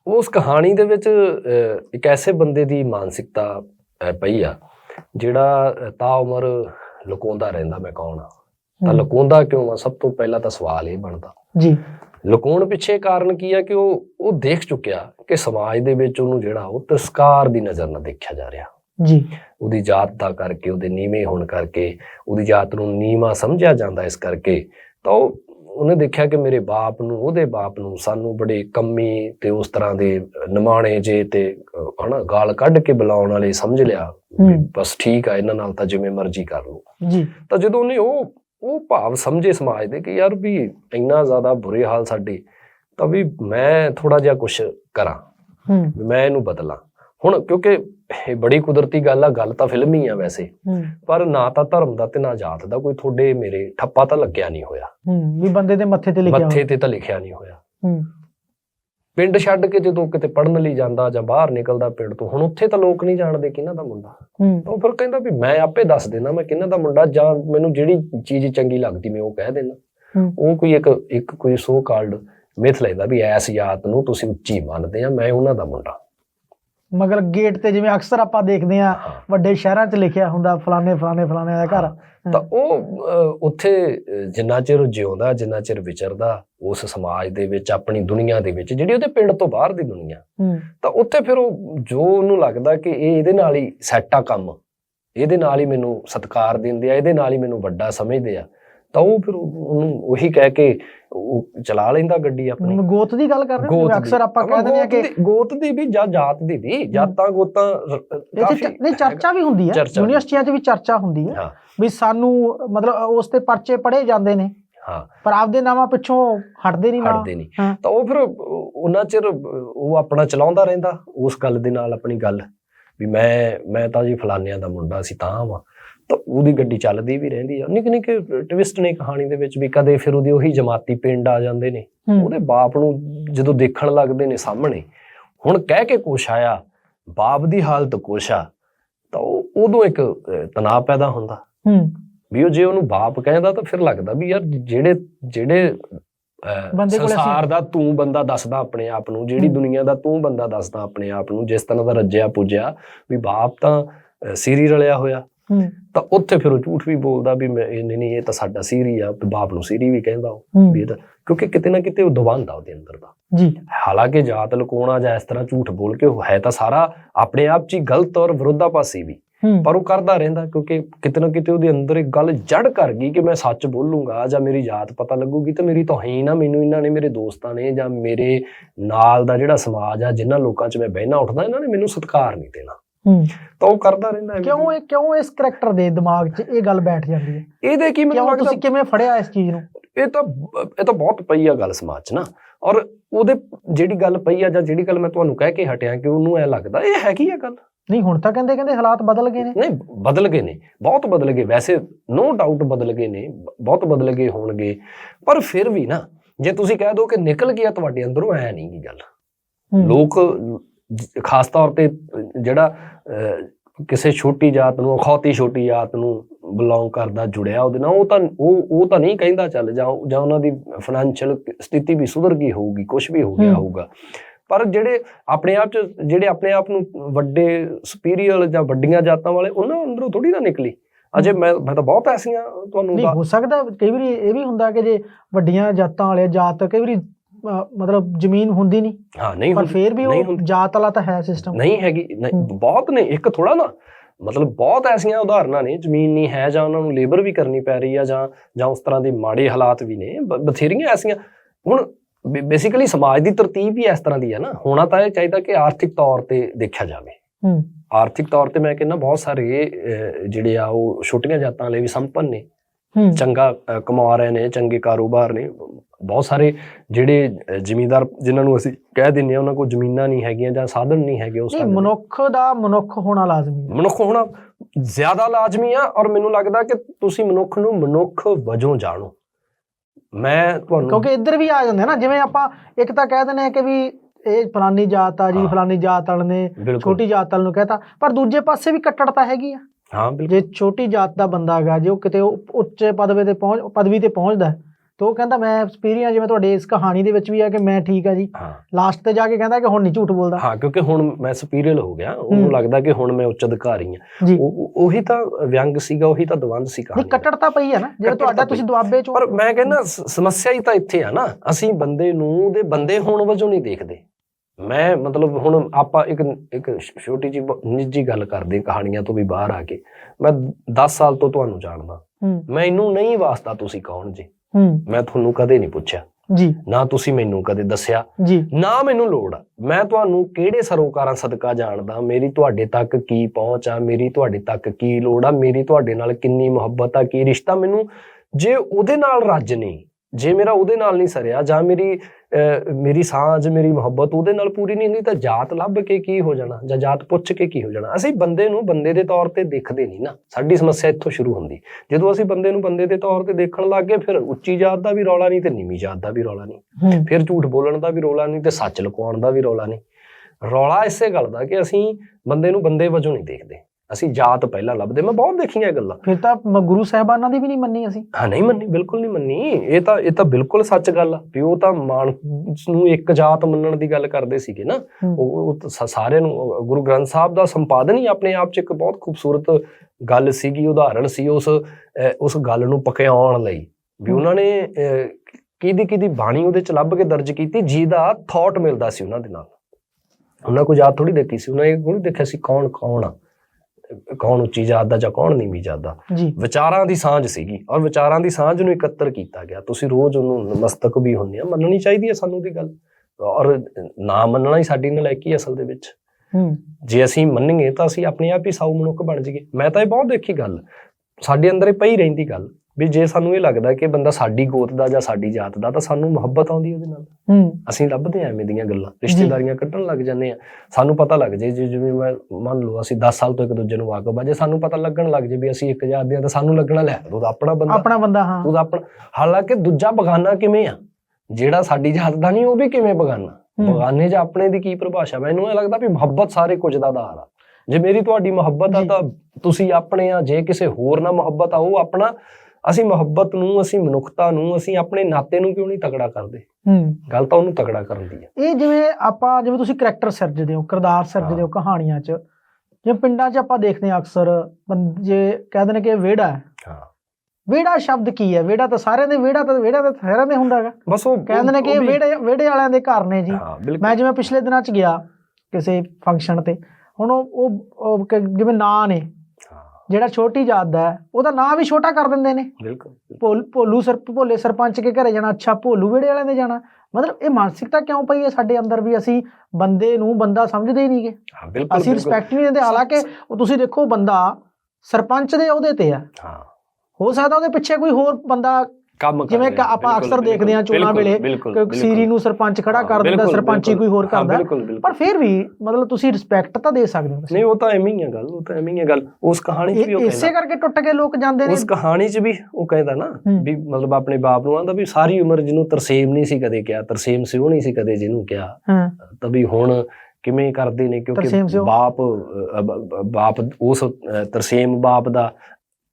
ਉਸ ਕਹਾਣੀ ਦੇ ਵਿੱਚ ਇੱਕ ਐਸੇ ਬੰਦੇ ਦੀ ਮਾਨਸਿਕਤਾ ਪਈ ਆ ਜਿਹੜਾ ਤਾਂ ਉਮਰ ਲੁਕਾਉਂਦਾ ਰਹਿੰਦਾ ਮੈਂ ਕੌਣ ਆ ਤਾਂ ਹੂੰ। ਲੁਕਾਉਂਦਾ ਕਿਉਂ ਆ? ਸਭ ਤੋਂ ਪਹਿਲਾਂ ਤਾਂ ਸਵਾਲ ਇਹ ਬਣਦਾ। ਜੀ। ਲੁਕਾਉਣ ਪਿੱਛੇ ਕਾਰਨ ਕੀ ਆ ਕਿ ਉਹ ਉਹ ਦੇਖ ਚੁੱਕਿਆ ਕਿ ਸਮਾਜ ਦੇ ਵਿੱਚ ਉਹਨੂੰ ਜਿਹੜਾ ਉਹ ਤਿਰਸਕਾਰ ਦੀ ਨਜ਼ਰ ਨਾਲ ਦੇਖਿਆ ਜਾ ਰਿਹਾ। ਜੀ। ਉਹਦੀ ਜਾਤ ਦਾ ਕਰਕੇ ਉਹਦੇ ਨੀਵੇਂ ਹੋਣ ਕਰਕੇ ਉਹਦੀ ਜਾਤ ਨੂੰ ਨੀਵਾ ਸਮਝਿਆ ਜਾਂਦਾ ਇਸ ਕਰਕੇ ਤਾਂ ਉਹ ਉਹਨੇ ਦੇਖਿਆ ਕਿ ਮੇਰੇ ਬਾਪ ਨੂੰ ਉਹਦੇ ਬਾਪ ਨੂੰ ਸਾਨੂੰ ਬੜੇ ਕੰਮੀ ਤੇ ਉਸ ਤਰ੍ਹਾਂ ਦੇ ਨਿਮਾਣੇ ਜੇ ਤੇ ਹਨਾ ਗਾਲ ਕੱਢ ਕੇ ਬੁਲਾਉਣ ਵਾਲੇ ਸਮਝ ਲਿਆ। ਬਸ ਠੀਕ ਆ ਇਹਨਾਂ ਨਾਲ ਤਾਂ ਜਿਵੇਂ ਮਰਜ਼ੀ ਕਰ ਲਓ। ਜੀ। ਤਾਂ ਜਦੋਂ ਉਹਨੇ ਉਹ ਉਹ ਭਾਵ ਸਮਝੇ ਸਮਾਜ ਦੇ ਕਿ ਯਾਰ ਵੀ ਇੰਨਾ ਜ਼ਿਆਦਾ ਬੁਰੇ ਹਾਲ ਸਾਡੇ ਤਾਂ ਵੀ ਮੈਂ ਥੋੜਾ ਜਿਹਾ ਕੁਝ ਕਰਾਂ ਮੈਂ ਇਹਨੂੰ ਬਦਲਾਂ। ਹੁਣ ਕਿਉਂਕਿ ਇਹ ਬੜੀ ਕੁਦਰਤੀ ਗੱਲ ਆ ਗੱਲ ਤਾਂ ਫਿਲਮ ਹੀ ਆ ਵੈਸੇ। ਪਰ ਨਾ ਤਾਂ ਧਰਮ ਦਾ ਤੇ ਨਾ ਜਾਤ ਦਾ ਕੋਈ ਤੁਹਾਡੇ ਮੇਰੇ ਠੱਪਾ ਤਾਂ ਲੱਗਿਆ ਨਹੀਂ ਹੋਇਆ। ਹੂੰ ਵੀ ਬੰਦੇ ਦੇ ਮੱਥੇ ਤੇ ਲਿਖਿਆ ਮੱਥੇ ਤੇ ਤਾਂ ਲਿਖਿਆ ਨਹੀਂ ਹੋਇਆ। ਪਿੰਡ ਛੱਡ ਕੇ ਜਦੋਂ ਕਿਤੇ ਪੜਨ ਲਈ ਜਾਂਦਾ ਜਾਂ ਬਾਹਰ ਨਿਕਲਦਾ ਪਿੰਡ ਤੋਂ ਹੁਣ ਉੱਥੇ ਤਾਂ ਲੋਕ ਨਹੀਂ ਜਾਣਦੇ ਕਿਹਨਾਂ ਦਾ ਮੁੰਡਾ। ਉਹ ਫਿਰ ਕਹਿੰਦਾ ਵੀ ਮੈਂ ਆਪੇ ਦੱਸ ਦੇਣਾ ਮੈਂ ਕਿਹਨਾਂ ਦਾ ਮੁੰਡਾ ਜਾਂ ਮੈਨੂੰ ਜਿਹੜੀ ਚੀਜ਼ ਚੰਗੀ ਲੱਗਦੀ ਮੈਂ ਉਹ ਕਹਿ ਦੇਣਾ। ਉਹ ਕੋਈ ਇੱਕ ਇੱਕ ਕੋਈ ਸੋ ਕਾਲਡ ਮਿਥ ਲੈਂਦਾ ਵੀ ਐਸ ਜਾਤ ਨੂੰ ਤੁਸੀਂ ਉੱਚੀ ਮੰਨਦੇ ਆ ਮੈਂ ਉਹਨਾਂ ਦਾ ਮੁੰਡਾ। ਮਗਰ ਗੇਟ ਤੇ ਜਿਵੇਂ ਅਕਸਰ ਆਪਾਂ ਦੇਖਦੇ ਆ। ਵੱਡੇ ਸ਼ਹਿਰਾਂ 'ਚ ਲਿਖਿਆ ਹੁੰਦਾ ਫਲਾਣੇ ਫਲਾਣੇ ਫਲਾਣੇ ਦਾ ਘਰ। ਤਾਂ ਉਹ ਉੱਥੇ ਜਿੰਨਾ ਚਿਰ ਜਿਉਂਦਾ ਜਿੰਨਾ ਚਿਰ ਵਿਚਰਦਾ ਉਸ ਸਮਾਜ ਦੇ ਵਿੱਚ ਆਪਣੀ ਦੁਨੀਆ ਦੇ ਵਿੱਚ ਜਿਹੜੀ ਉਹਦੇ ਪਿੰਡ ਤੋਂ ਬਾਹਰ ਦੀ ਦੁਨੀਆ ਤਾਂ ਉੱਥੇ ਫਿਰ ਉਹ ਜੋ ਉਹਨੂੰ ਲੱਗਦਾ ਕਿ ਇਹ ਇਹਦੇ ਨਾਲ ਹੀ ਸੈੱਟ ਆ ਕੰਮ ਇਹਦੇ ਨਾਲ ਹੀ ਮੈਨੂੰ ਸਤਿਕਾਰ ਦਿੰਦੇ ਆ ਇਹਦੇ ਨਾਲ ਹੀ ਮੈਨੂੰ ਵੱਡਾ ਸਮਝਦੇ ਆ ਤਾਂ ਉਹ ਫਿਰ ਉਹ- ਉਹਨੂੰ ਉਹੀ ਕਹਿ ਕੇ ਉਹ ਚਲਾ ਲੈਂਦਾ ਗੱਡੀ ਆਪਣੀ। ਗੋਤ ਦੀ ਗੱਲ ਕਰ ਰਹੇ ਹੋ ਦੀ। ਅਕਸਰ ਆਪਾਂ ਕਹਿ ਦਿੰਦੇ ਆ ਕਿ ਗੋਤ ਦੀ- ਦੀ ਵੀ ਜਾਂ ਜਾਤ ਦੀ ਵੀ ਜਾਤਾਂ ਗੋਤਾਂ ਨਹੀਂ ਚਰਚਾ ਵੀ ਹੁੰਦੀ ਹੈ। ਯੂਨੀਵਰਸਿਟੀਆਂ 'ਚ ਵੀ ਚਰਚਾ ਹੁੰਦੀ ਹੈ। ਵੀ ਸਾਨੂੰ ਮਤਲਬ ਉਸ ਤੇ ਪਰਚੇ ਪੜੇ ਜਾਂਦੇ ਨੇ। ਹਾਂ। ਪਰ ਆਪਦੇ ਨਾਮਾਂ ਪਿੱਛੋਂ ਹਟਦੇ ਨਹੀਂ ਨਾ ਹਟਦੇ ਨਹੀਂ। ਤਾਂ ਉਹ ਫਿਰ ਉਹਨਾਂ ਚਿਰ ਉਹ ਆਪਣਾ ਚਲਾਉਂਦਾ ਰਹਿੰਦਾ ਉਸ ਗੱਲ ਦੇ ਨਾਲ ਆਪਣੀ ਗੱਲ। ਵੀ ਮੈਂ ਮੈਂ ਤਾਂ ਜੀ ਫਲਾਨਿਆਂ ਦਾ ਮੁੰਡਾ ਸੀ ਤਾਂ ਵਾਂ। ਤਾਂ ਉਹਦੀ ਗੱਡੀ ਚੱਲਦੀ ਵੀ ਰਹਿੰਦੀ ਆ। ਨਿੱਕੇ ਨਿੱਕੇ ਟਵਿਸਟ ਨੇ ਕਹਾਣੀ ਦੇ ਵਿੱਚ ਵੀ ਕਦੇ ਫਿਰ ਉਹਦੀ ਉਹੀ ਜਮਾਤੀ ਪਿੰਡ ਆ ਜਾਂਦੇ ਨੇ। ਉਹਦੇ ਬਾਪ ਨੂੰ ਜਦੋਂ ਦੇਖਣ ਲੱਗਦੇ ਨੇ ਸਾਹਮਣੇ ਹੁਣ ਕਹਿ ਕੇ ਕੁਛ ਆਇਆ ਬਾਪ ਦੀ ਹਾਲਤ ਕੁਛ ਆ ਤਾਂ ਉਹ ਉਦੋਂ ਇੱਕ ਤਣਾਅ ਪੈਦਾ ਹੁੰਦਾ। ਹੂੰ। ਵੀ ਉਹ ਜੇ ਉਹਨੂੰ ਬਾਪ ਕਹਿੰਦਾ ਤਾਂ ਫਿਰ ਲੱਗਦਾ ਵੀ ਯਾਰ ਜਿਹੜੇ ਜਿਹੜੇ ਸੰਸਾਰ ਦਾ ਤੂੰ ਬੰਦਾ ਦੱਸਦਾ ਆਪਣੇ ਆਪ ਨੂੰ ਜਿਹੜੀ। ਦੁਨੀਆ ਦਾ ਤੂੰ ਬੰਦਾ ਦੱਸਦਾ ਆਪਣੇ ਆਪ ਨੂੰ ਜਿਸ ਤਰ੍ਹਾਂ ਦਾ ਰੱਜਿਆ ਪੁੱਜਿਆ ਵੀ ਬਾਪ ਤਾਂ ਸੀਰੀ ਰਲਿਆ ਹੋਇਆ। ਤਾਂ ਉੱਥੇ ਫਿਰ ਉਹ ਝੂਠ ਵੀ ਬੋਲਦਾ ਵੀ ਮੈਂ ਇਹ ਨਹੀਂ ਨਹੀਂ ਇਹ ਤਾਂ ਸਾਡਾ ਸੀਰੀ ਆ ਤੇ ਬਾਪ ਨੂੰ ਸੀਰੀ ਵੀ ਕਹਿੰਦਾ ਉਹ ਵੀ ਇਹ ਤਾਂ ਕਿਉਂਕਿ ਕਿਤੇ ਨਾ ਕਿਤੇ ਉਹ ਦਵੰਦ ਆ ਉਹਦੇ ਅੰਦਰ ਦਾ। ਜੀ। ਹਾਲਾਂਕਿ ਜਾਤ ਲੁਕਾਉਣਾ ਜਾਂ ਇਸ ਤਰ੍ਹਾਂ ਝੂਠ ਬੋਲ ਕੇ ਉਹ ਹੈ ਤਾਂ ਸਾਰਾ ਆਪਣੇ ਆਪ 'ਚ ਹੀ ਗਲਤ ਔਰ ਵਿਰੋਧਾਭਾਸੀ ਵੀ। ਹੂੰ। ਪਰ ਉਹ ਕਰਦਾ ਰਹਿੰਦਾ ਕਿਉਂਕਿ ਕਿਤੇ ਨਾ ਕਿਤੇ ਉਹਦੇ ਅੰਦਰ ਇੱਕ ਗੱਲ ਜੜ ਕਰ ਗਈ ਕਿ ਮੈਂ ਸੱਚ ਬੋਲੂੰਗਾ ਜਾਂ ਮੇਰੀ ਜਾਤ ਪਤਾ ਲੱਗੂਗੀ ਤਾਂ ਮੇਰੀ ਤੋਹੀਨ ਆ ਮੈਨੂੰ ਇਹਨਾਂ ਨੇ ਮੇਰੇ ਦੋਸਤਾਂ ਨੇ ਜਾਂ ਮੇਰੇ ਨਾਲ ਦਾ ਜਿਹੜਾ ਸਮਾਜ ਆ ਜਿਨ੍ਹਾਂ ਲੋਕਾਂ 'ਚ ਮੈਂ ਬਹਿਣਾ ਉੱਠਦਾ ਇਹਨਾਂ ਨੇ ਮੈਨੂੰ ਸਤਿਕਾਰ ਨਹੀਂ ਦੇਣਾ। ਹੂੰ। ਤਾਂ ਉਹ ਕਰਦਾ ਰਹਿੰਦਾ ਐਵੇਂ ਕਿਉਂ ਇਹ ਕਿਉਂ ਇਸ ਕਰੈਕਟਰ ਦੇ ਦਿਮਾਗ 'ਚ ਇਹ ਗੱਲ ਬੈਠ ਜਾਂਦੀ ਹੈ? ਇਹਦੇ ਕੀ ਮੈਨੂੰ ਲੱਗਦਾ ਤੁਸੀਂ ਕਿਵੇਂ ਫੜਿਆ ਇਸ ਚੀਜ਼ ਨੂੰ? ਇਹ ਤਾਂ ਇਹ ਤਾਂ ਬਹੁਤ ਪਈ ਆ ਗੱਲ ਸਮਾਜ 'ਚ ਨਾ। ਔਰ ਉਹਦੇ ਜਿਹੜੀ ਗੱਲ ਪਈ ਆ ਜਾਂ ਜਿਹੜੀ ਗੱਲ ਮੈਂ ਤੁਹਾਨੂੰ ਕਹਿ ਕੇ ਹਟਿਆ ਕਿ ਉਹਨੂੰ ਐ ਲੱਗਦਾ ਇਹ ਹੈਗੀ ਆ ਗੱਲ। ਨਹੀਂ ਹੁਣ ਤਾਂ ਕਹਿੰਦੇ ਕਹਿੰਦੇ ਹਾਲਾਤ ਬਦਲ ਗਏ ਨੇ। ਨਹੀਂ ਬਦਲ ਗਏ ਨੇ। ਬਹੁਤ ਬਦਲ ਗਏ। ਵੈਸੇ ਨੋ ਡਾਊਟ ਬਦਲ ਗਏ ਨੇ। ਬਹੁਤ ਬਦਲ ਗਏ ਹੋਣਗੇ। ਪਰ ਫਿਰ ਵੀ ਨਾ ਜੇ ਤੁਸੀਂ ਕਹਿ ਦੋ ਕਿ ਨਿਕਲ ਗਿਆ ਤੁਹਾਡੇ ਅੰਦਰੋਂ ਐ ਨਹੀਂ ਗੱਲ। ਹੂੰ, ਲੋਕ ਖਾਸ ਤੌਰ ਤੇ ਜਿਹੜਾ ਕਿਸੇ ਛੋਟੀ ਜਾਤ ਨੂੰ ਅਖੌਤੀ ਛੋਟੀ ਜਾਤ ਨੂੰ ਬਿਲੋਂਗ ਕਰਦਾ ਜੁੜਿਆ ਉਹਦੇ ਨਾਲ ਉਹ ਤਾਂ ਉਹ ਉਹ ਤਾਂ ਨਹੀਂ ਕਹਿੰਦਾ ਚੱਲ ਜਾਂ ਜਾਂ ਉਹਨਾਂ ਦੀ ਫਾਈਨੈਂਸ਼ੀਅਲ ਸਥਿਤੀ ਵੀ ਸੁਧਰ ਗਈ ਹੋਊਗੀ ਕੁਝ ਵੀ ਹੋ ਗਿਆ। ਹੋਊਗਾ ਪਰ ਜਿਹੜੇ ਆਪਣੇ ਆਪ ਚ ਜਿਹੜੇ ਆਪਣੇ ਆਪ ਨੂੰ ਵੱਡੇ ਸੁਪੀਰੀਅਰ ਜਾਂ ਵੱਡੀਆਂ ਜਾਤਾਂ ਵਾਲੇ ਉਹਨਾਂ ਅੰਦਰੋਂ ਥੋੜੀ ਨਾ ਨਿਕਲੀ ਅਜੇ ਮੈਂ ਮੈਂ ਤਾਂ ਬਹੁਤ ਐਸੀਆਂ ਤੁਹਾਨੂੰ ਨਹੀਂ ਹੋ ਸਕਦਾ ਕਈ ਵਾਰੀ ਇਹ ਵੀ ਹੁੰਦਾ ਕਿ ਜੇ ਵੱਡੀਆਂ ਜਾਤਾਂ ਵਾਲੇ ਜਾਤ ਕਈ ਵਾਰੀ ਮਤਲਬ ਜ਼ਮੀਨ ਹੁੰਦੀ ਨਹੀਂ। ਹਾਂ ਨਹੀਂ ਪਰ ਹੁੰਦੀ। ਫੇਰ ਵੀ ਨਹੀਂ ਉਹ। ਜਾਤ ਵਾਲਾ ਤਾਂ ਹੈ ਸਿਸਟਮ ਨਹੀਂ ਹੈਗੀ ਨਹੀਂ। ਬਹੁਤ ਨੇ ਇੱਕ ਥੋੜਾ ਨਾ। ਮਤਲਬ ਬਹੁਤ ਐਸੀਆਂ ਉਦਾਹਰਨਾਂ ਨੇ ਜ਼ਮੀਨ ਨਹੀਂ ਹੈ ਜਾਂ ਉਹਨਾਂ ਨੂੰ ਲੇਬਰ ਵੀ ਕਰਨੀ ਪੈ ਰਹੀ ਆ ਜਾਂ ਜਾਂ ਉਸ ਤਰ੍ਹਾਂ ਦੇ ਮਾੜੇ ਹਾਲਾਤ ਵੀ ਨੇ। ਬਥੇਰੀਆਂ ਐਸੀਆਂ। ਹੁਣ ਬੇਸਿਕਲੀ ਸਮਾਜ ਦੀ ਤਰਤੀਬ ਹੀ ਇਸ ਤਰ੍ਹਾਂ ਦੀ ਹੈ ਨਾ। ਹੋਣਾ ਤਾਂ ਇਹ ਚਾਹੀਦਾ ਕਿ ਆਰਥਿਕ ਤੌਰ ਤੇ ਦੇਖਿਆ ਜਾਵੇ। ਹੂੰ। ਆਰਥਿਕ ਤੌਰ ਤੇ ਮੈਂ ਕਹਿੰਦਾ ਬਹੁਤ ਸਾਰੇ ਜਿਹੜੇ ਆ ਉਹ ਛੋਟੀਆਂ ਜਾਤਾਂ ਲਈ ਵੀ ਸੰਪੰਨ ਨੇ। ਚੰਗਾ ਕਮਾ ਰਹੇ ਨੇ ਚੰਗੇ ਕਾਰੋਬਾਰ ਨੇ। ਬਹੁਤ ਸਾਰੇ ਜਿਹੜੇ ਜ਼ਿਮੀਂਦਾਰ ਜਿਨ੍ਹਾਂ ਨੂੰ ਅਸੀਂ ਕਹਿ ਦਿੰਦੇ ਆ ਉਹਨਾਂ ਕੋਲ ਜ਼ਮੀਨਾਂ ਨਹੀਂ ਹੈਗੀਆਂ ਜਾਂ ਸਾਧਨ ਨਹੀਂ ਹੈਗੇ ਉਸ ਦੇ। ਮਨੁੱਖ ਦਾ ਮਨੁੱਖ ਹੋਣਾ ਲਾਜ਼ਮੀ ਹੈ। ਮਨੁੱਖ ਹੋਣਾ ਜ਼ਿਆਦਾ ਲਾਜ਼ਮੀ ਆ ਔਰ ਮੈਨੂੰ ਲੱਗਦਾ ਕਿ ਤੁਸੀਂ ਮਨੁੱਖ ਨੂੰ ਮਨੁੱਖ ਵਜੋਂ ਜਾਣੋ। ਮੈਂ ਤੁਹਾਨੂੰ ਕਿਉਂਕਿ ਇੱਧਰ ਵੀ ਆ ਜਾਂਦੇ ਨਾ ਜਿਵੇਂ ਆਪਾਂ ਇੱਕ ਤਾਂ ਕਹਿ ਦਿੰਦੇ ਆ ਕਿ ਵੀ ਇਹ ਫਲਾਨੀ ਜਾਤ ਆ ਜੀ। ਫਲਾਨੀ ਜਾਤ ਵਾਲੇ ਨੇ ਛੋਟੀ ਜਾਤ ਵਾਲੇ ਨੂੰ ਕਹਤਾ ਪਰ ਦੂਜੇ ਪਾਸੇ ਵੀ ਕੱਟੜਤਾ ਹੈਗੀ ਆ। ਹਾਂ ਬਿਲਕੁਲ। ਜੇ ਛੋਟੀ ਜਾਤ ਦਾ ਬੰਦਾ ਹੈਗਾ ਜੇ ਉਹ ਕਿਤੇ ਉੱਚੇ ਪਦਵੇ ਤੇ ਪਹੁੰਚ ਪਦਵੀ ਤੇ ਪਹੁੰਚਦਾ ਹੈ, ਤੇ ਉਹ ਕਹਿੰਦਾ ਮੈਂ ਸੁਪੀਰੀਅਰ ਜਿਵੇਂ ਤੁਹਾਡੇ ਇਸ ਕਹਾਣੀ ਦੇ ਵਿੱਚ ਵੀ ਆ ਕਿ ਮੈਂ ਠੀਕ ਆ ਜੀ। ਹਾਂ। ਲਾਸਟ ਤੇ ਜਾ ਕੇ ਕਹਿੰਦਾ ਕਿ ਹੁਣ ਨਹੀਂ ਝੂਠ ਬੋਲਦਾ। ਹਾਂ ਕਿਉਂਕਿ ਹੁਣ ਮੈਂ ਸੁਪੀਰੀਅਰ ਹੋ ਗਿਆ ਉਹਨੂੰ ਹੂੰ। ਲੱਗਦਾ ਕਿ ਹੁਣ ਮੈਂ ਉੱਚ ਅਧਿਕਾਰੀ ਹਾਂ। ਜੀ। ਉਹ- ਤਾਂ ਵਿਅੰਗ ਸੀਗਾ ਉਹੀ ਤਾਂ ਦਵੰਦ ਸੀ ਨਹੀਂ ਕਹਾਣੀ ਦਾ। ਕੱਟੜਤਾ ਪਈ ਆ ਨਾ ਕੱਟੜਤਾ ਤੁਹਾਡਾ ਤੁਸੀਂ। ਦੁਆਬੇ ਚੋਂ ਪਰ ਮੈਂ ਕਹਿੰਦਾ ਸਮੱਸਿਆ ਹੀ ਤਾਂ ਇੱਥੇ ਆ ਨਾ ਅਸੀਂ ਬੰਦੇ ਨੂੰ ਉਹਦੇ ਬੰਦੇ ਹੋਣ ਵਜੋਂ ਨਹੀਂ ਦੇਖਦੇ। ਮੈਂ ਮਤਲਬ ਹੁਣ ਆਪਾਂ ਇੱਕ ਇੱਕ ਛੋਟੀ ਜੀ ਨਿੱਜੀ ਗੱਲ ਕਰਦੇ ਕਹਾਣੀਆਂ ਤੋਂ ਵੀ ਬਾਹਰ ਆ ਕੇ। ਮੈਂ 10 ਸਾਲ ਤੋਂ ਤੁਹਾਨੂੰ ਜਾਣਦਾ। ਹੂੰ। ਮੈਨੂੰ ਨਹੀਂ ਵਾਸਤਾ ਤੁਸੀਂ ਕੌਣ ਜੀ? ਮੈਂ ਤੁਹਾਨੂੰ ਕਦੇ ਨਹੀਂ ਪੁੱਛਿਆ। ਜੀ। ਨਾ ਤੁਸੀਂ ਮੈਨੂੰ ਕਦੇ ਦੱਸਿਆ। ਜੀ। ਨਾ ਮੈਨੂੰ ਲੋੜ ਆ। ਮੈਂ ਤੁਹਾਨੂੰ ਕਿਹੜੇ ਸਰੋਕਾਰਾਂ ਸਦਕਾ ਜਾਣਦਾ? ਮੇਰੀ ਤੁਹਾਡੇ ਤੱਕ ਕੀ ਪਹੁੰਚ ਆ? ਮੇਰੀ ਤੁਹਾਡੇ ਤੱਕ ਕੀ ਲੋੜ ਆ? ਮੇਰੀ ਤੁਹਾਡੇ ਨਾਲ ਕਿੰਨੀ ਮੁਹੱਬਤ ਆ? ਕੀ ਰਿਸ਼ਤਾ ਮੈਨੂੰ ਜੇ ਉਹਦੇ ਨਾਲ ਰੱਜ ਨਹੀਂ ਜੇ ਮੇਰਾ ਉਹਦੇ ਨਾਲ ਨਹੀਂ ਸਰਿਆ ਜਾਂ ਮੇਰੀ ਮੇਰੀ ਸਾਂਝ ਮੇਰੀ ਮੁਹੱਬਤ ਉਹਦੇ ਨਾਲ ਪੂਰੀ ਨਹੀਂ ਹੁੰਦੀ ਤਾਂ ਜਾਤ ਲੱਭ ਕੇ ਕੀ ਹੋ ਜਾਣਾ ਜਾਂ ਜਾਤ ਪੁੱਛ ਕੇ ਕੀ ਹੋ ਜਾਣਾ? ਅਸੀਂ ਬੰਦੇ ਨੂੰ ਬੰਦੇ ਦੇ ਤੌਰ ਤੇ ਦੇਖਦੇ ਨਹੀਂ ਨਾ। ਸਾਡੀ ਸਮੱਸਿਆ ਇੱਥੋਂ ਸ਼ੁਰੂ ਹੁੰਦੀ। ਜਦੋਂ ਅਸੀਂ ਬੰਦੇ ਨੂੰ ਬੰਦੇ ਦੇ ਤੌਰ ਤੇ ਦੇਖਣ ਲੱਗ ਗਏ ਫਿਰ ਉੱਚੀ ਜਾਤ ਦਾ ਵੀ ਰੌਲਾ ਨਹੀਂ ਤੇ ਨੀਵੀਂ ਜਾਤ ਦਾ ਵੀ ਰੌਲਾ ਨਹੀਂ। ਫਿਰ ਝੂਠ ਬੋਲਣ ਦਾ ਵੀ ਰੋਲਾ ਨਹੀਂ ਤੇ ਸੱਚ ਲੁਕਾਉਣ ਦਾ ਵੀ ਰੋਲਾ ਨਹੀਂ। ਰੌਲਾ ਇਸੇ ਗੱਲ ਦਾ ਕਿ ਅਸੀਂ ਬੰਦੇ ਨੂੰ ਬੰਦੇ ਵਜੋਂ ਨਹੀਂ ਦੇਖਦੇ। ਅਸੀਂ ਜਾਤ ਪਹਿਲਾਂ ਲੱਭਦੇ ਮੈਂ ਬਹੁਤ ਦੇਖੀਆਂ ਇਹ ਗੱਲਾਂ। ਫਿਰ ਤਾਂ ਗੁਰੂ ਸਾਹਿਬਾਨਾਂ ਦੀ ਵੀ ਨਹੀਂ ਮੰਨੀ ਅਸੀਂ। ਹਾਂ ਨਹੀਂ ਮੰਨੀ ਬਿਲਕੁਲ ਨਹੀਂ ਮੰਨੀ। ਇਹ ਤਾਂ ਇਹ ਤਾਂ ਬਿਲਕੁਲ ਸੱਚ ਗੱਲ ਆ ਵੀ ਉਹ ਤਾਂ ਮਾਨਸ ਨੂੰ ਇੱਕ ਜਾਤ ਮੰਨਣ ਦੀ ਗੱਲ ਕਰਦੇ ਸੀਗੇ ਨਾ। ਉਹ ਸਾਰਿਆਂ ਨੂੰ ਗੁਰੂ ਗ੍ਰੰਥ ਸਾਹਿਬ ਦਾ ਸੰਪਾਦਨ ਹੀ ਆਪਣੇ ਆਪ ਚ ਇੱਕ ਬਹੁਤ ਖੂਬਸੂਰਤ ਗੱਲ ਸੀਗੀ ਉਦਾਹਰਣ ਸੀ ਉਸ ਉਸ ਗੱਲ ਨੂੰ ਪਕਿਆਉਣ ਲਈ। ਵੀ। ਉਹਨਾਂ ਨੇ ਕਿਹਦੀ ਕਿਹਦੀ ਬਾਣੀ ਉਹਦੇ ਚ ਲੱਭ ਕੇ ਦਰਜ ਕੀਤੀ ਜਿਹਦਾ ਥਾਟ ਮਿਲਦਾ ਸੀ ਉਹਨਾਂ ਦੇ ਨਾਲ। ਉਹਨਾਂ ਕੋਈ ਜਾਤ ਥੋੜੀ ਦੇਖੀ ਸੀ ਉਹਨਾਂ ਇਹ ਥੋੜੀ ਦੇਖਿਆ ਸੀ ਕੌਣ ਕੌਣ ਆ। ਕੌਣ ਉੱਚੀ ਜਾਤ ਦਾ ਜਾਂ ਕੌਣ ਨੀਵੀਂ ਜਾਤ ਦਾ। ਵਿਚਾਰਾਂ ਦੀ ਸਾਂਝ ਸੀਗੀ ਔਰ ਵਿਚਾਰਾਂ ਦੀ ਸਾਂਝ ਨੂੰ ਇਕੱਤਰ ਕੀਤਾ ਗਿਆ। ਤੁਸੀਂ ਰੋਜ਼ ਉਹਨੂੰ ਨਮਸਤਕ ਵੀ ਹੁੰਦੇ ਆ ਮੰਨਣੀ ਚਾਹੀਦੀ ਹੈ ਸਾਨੂੰ ਦੀ ਗੱਲ। ਔਰ ਨਾ ਮੰਨਣਾ ਹੀ ਸਾਡੀ ਨਲਾਇਕੀ ਹੈ ਅਸਲ ਦੇ ਵਿੱਚ। ਜੇ ਅਸੀਂ ਮੰਨੀਏ ਤਾਂ ਅਸੀਂ ਆਪਣੇ ਆਪ ਹੀ ਸਾਊ ਮਨੁੱਖ ਬਣ ਜਾਈਏ। ਮੈਂ ਤਾਂ ਇਹ ਬਹੁਤ ਦੇਖੀ ਗੱਲ। ਸਾਡੇ ਅੰਦਰ ਇਹ ਪਈ ਰਹਿੰਦੀ ਗੱਲ। ਵੀ ਜੇ ਸਾਨੂੰ ਇਹ ਲੱਗਦਾ ਕਿ ਬੰਦਾ ਸਾਡੀ ਗੋਤ ਦਾ ਜਾਂ ਸਾਡੀ ਜਾਤ ਦਾ ਤਾਂ ਸਾਨੂੰ ਮੁਹੱਬਤ ਆਉਂਦੀ ਉਹਦੇ ਨਾਲ। ਹੂੰ। ਅਸੀਂ ਲੱਭਦੇ ਆ ਐਵੇਂ ਦੀਆਂ ਗੱਲਾਂ। ਰਿਸ਼ਤੇਦਾਰੀਆਂ ਕੱਢਣ ਲੱਗ ਜਾਂਦੇ ਆ ਸਾਨੂੰ ਪਤਾ ਲੱਗ ਜੇ ਜੇ ਜਿਵੇਂ ਮੈਂ ਮੰਨ ਲਓ ਅਸੀਂ 10 ਸਾਲ ਤੋਂ ਇੱਕ ਦੂਜੇ ਨੂੰ ਵਾਕਫ ਆ ਜੇ ਸਾਨੂੰ ਪਤਾ ਲੱਗਣ ਲੱਗ ਜੇ ਵੀ ਅਸੀਂ ਇੱਕ ਜਾਤ ਦੇ ਆ ਤਾਂ ਸਾਨੂੰ ਲੱਗਣਾ ਲੈ ਉਹ ਤਾਂ ਆਪਣਾ ਬੰਦਾ। ਆਪਣਾ ਬੰਦਾ ਹਾਂ। ਉਹਦਾ ਆਪਣਾ ਹਾਲਾਂਕਿ ਦੂਜਾ ਬਗਾਨਾ ਕਿਵੇਂ ਆ? ਜਿਹੜਾ ਸਾਡੀ ਜਾਤ ਦਾ ਨਹੀਂ ਉਹ ਵੀ ਕਿਵੇਂ ਬਗਾਨਾ। ਬਗਾਨੇ 'ਚ ਆਪਣੇ ਦੀ ਕੀ ਪਰਿਭਾਸ਼ਾ ਮੈਨੂੰ ਇਹ ਲੱਗਦਾ ਵੀ ਮੁਹੱਬਤ ਸਾਰੇ ਕੁਝ ਦਾ ਆਧਾਰ ਆ। ਜੇ ਮੇਰੀ ਤੁਹਾਡੀ ਮੁਹੱਬਤ ਆ ਜੀ। ਤਾਂ ਤੁਸੀਂ ਆਪਣੇ ਆ ਜੇ ਕਿਸੇ ਹੋਰ ਨਾਲ ਮੁਹੱਬਤ ਆ ਉਹ ਆਪਣਾ ਅਸੀਂ ਮੁਹੱਬਤ ਨੂੰ ਅਸੀਂ ਮਨੁੱਖਤਾ ਨੂੰ ਅਸੀਂ ਆਪਣੇ ਨਾਤੇ ਨੂੰ ਕਿਉਂ ਨਹੀਂ ਤਕੜਾ ਕਰਦੇ? ਹੂੰ। ਗੱਲ ਤਾਂ ਉਹਨੂੰ ਤਕੜਾ ਕਰਨ ਦੀ ਹੈ ਇਹ ਜਿਵੇਂ ਆਪਾਂ ਜਿਵੇਂ ਤੁਸੀਂ ਕਰੈਕਟਰ ਸਿਰਜਦੇ ਹੋ ਕਿਰਦਾਰ ਸਿਰਜਦੇ ਹੋ ਕਹਾਣੀਆਂ 'ਚ ਜਿਵੇਂ ਪਿੰਡਾਂ 'ਚ ਆਪਾਂ ਦੇਖਦੇ ਹਾਂ ਅਕਸਰ ਜੇ ਕਹਿੰਦੇ ਨੇ ਕਿ ਵਿਹੜਾ ਹੈ। ਹਾਂ। ਵਿਹੜਾ ਸ਼ਬਦ ਕੀ ਹੈ? ਵਿਹੜਾ ਤਾਂ ਸਾਰਿਆਂ ਦੇ ਵਿਹੜਾ ਤਾਂ ਵਿਹੜਾ ਤਾਂ ਸਾਰਿਆਂ ਦੇ ਹੁੰਦਾ ਹੈਗਾ। ਬਸ ਉਹ ਕਹਿੰਦੇ ਨੇ ਕਿ ਵਿਹੜੇ ਵਿਹੜੇ ਵਾਲਿਆਂ ਦੇ ਘਰ ਨੇ ਜੀ। ਮੈਂ ਜਿਵੇਂ ਪਿਛਲੇ ਦਿਨਾਂ 'ਚ ਗਿਆ ਕਿਸੇ ਫੰਕਸ਼ਨ ਤੇ ਹੁਣ ਉਹ ਜਿਵੇਂ ਨਾਂ ਨੇ ਜਿਹੜਾ ਛੋਟੀ ਜਾਤ ਦਾ ਹੈ ਉਹਦਾ ਨਾਂ ਵੀ ਛੋਟਾ ਕਰ ਦਿੰਦੇ ਨੇ। ਬਿਲਕੁਲ ਭੋਲ- ਸਰ ਭੋਲੇ ਸਰਪੰਚ ਕੇ ਘਰੇ ਜਾਣਾ ਅੱਛਾ ਭੋਲੂ ਵਿਹੜੇ ਵਾਲਿਆਂ ਦੇ ਜਾਣਾ। ਮਤਲਬ ਇਹ ਮਾਨਸਿਕਤਾ ਕਿਉਂ ਪਈ ਹੈ ਸਾਡੇ ਅੰਦਰ ਵੀ ਅਸੀਂ ਬੰਦੇ ਨੂੰ ਬੰਦਾ ਸਮਝਦੇ ਹੀ ਨਹੀਂਗੇ? ਅਸੀਂ। ਰਿਸਪੈਕਟ ਨਹੀਂ ਦਿੰਦੇ ਹਾਲਾਂਕਿ ਉਹ ਤੁਸੀਂ ਦੇਖੋ ਬੰਦਾ ਸਰਪੰਚ ਦੇ ਅਹੁਦੇ ਤੇ ਆ ਹਾਂ। ਹੋ ਸਕਦਾ ਉਹਦੇ ਪਿੱਛੇ ਕੋਈ ਹੋਰ ਬੰਦਾ ਕੰਮ ਜਿਵੇਂ ਆ, ਆਪਾਂ ਅਕਸਰ ਦੇਖਦੇ ਬਿਲਕੁਲ, ਚੋਣਾਂ ਵੇਲੇ ਕਿ। ਸੀਰੀ ਨੂੰ ਸਰਪੰਚ ਖੜਾ ਕਰ ਦਿੰਦਾ ਸਰਪੰਚੀ ਕੋਈ ਹੋਰ ਕਰਦਾ। ਪਰ ਫਿਰ ਵੀ ਮਤਲਬ ਤੁਸੀਂ ਰਿਸਪੈਕਟ ਤਾਂ ਦੇ ਸਕਦੇ ਹੋ ਨਹੀਂ ਉਹ ਤਾਂ ਐਵੇਂ ਹੀ ਆ ਗੱਲ ਉਹ ਤਾਂ ਐਵੇਂ ਹੀ ਆ ਗੱਲ। ਉਸ ਕਹਾਣੀ 'ਚ ਵੀ ਉਹ ਇਹ- ਇਸੇ ਕਹਿੰਦਾ ਕਰਕੇ ਟੁੱਟ ਕੇ ਲੋਕ ਜਾਂਦੇ ਨੇ। ਉਸ ਕਹਾਣੀ 'ਚ ਵੀ ਉਹ ਕਹਿੰਦਾ ਨਾ। ਵੀ ਮਤਲਬ ਆਪਣੇ ਬਾਪ ਨੂੰ ਆਂਦਾ ਵੀ ਸਾਰੀ ਉਮਰ ਜਿਹਨੂੰ ਤਰਸੇਮ ਨਹੀਂ ਸੀ ਕਦੇ ਕਿਹਾ ਤਰਸੇਮ ਸਿਓ ਨਹੀਂ ਸੀ ਕਦੇ ਜਿਹਨੂੰ ਕਿਹਾ। ਤਾਂ ਵੀ ਹੁਣ ਕਿਵੇਂ ਕਰਦੇ ਨੇ? ਕਿਉਂਕਿ। ਬਾਪ ਬਾਪ ਉਸ ਤਰਸੇਮ ਬਾਪ ਦਾ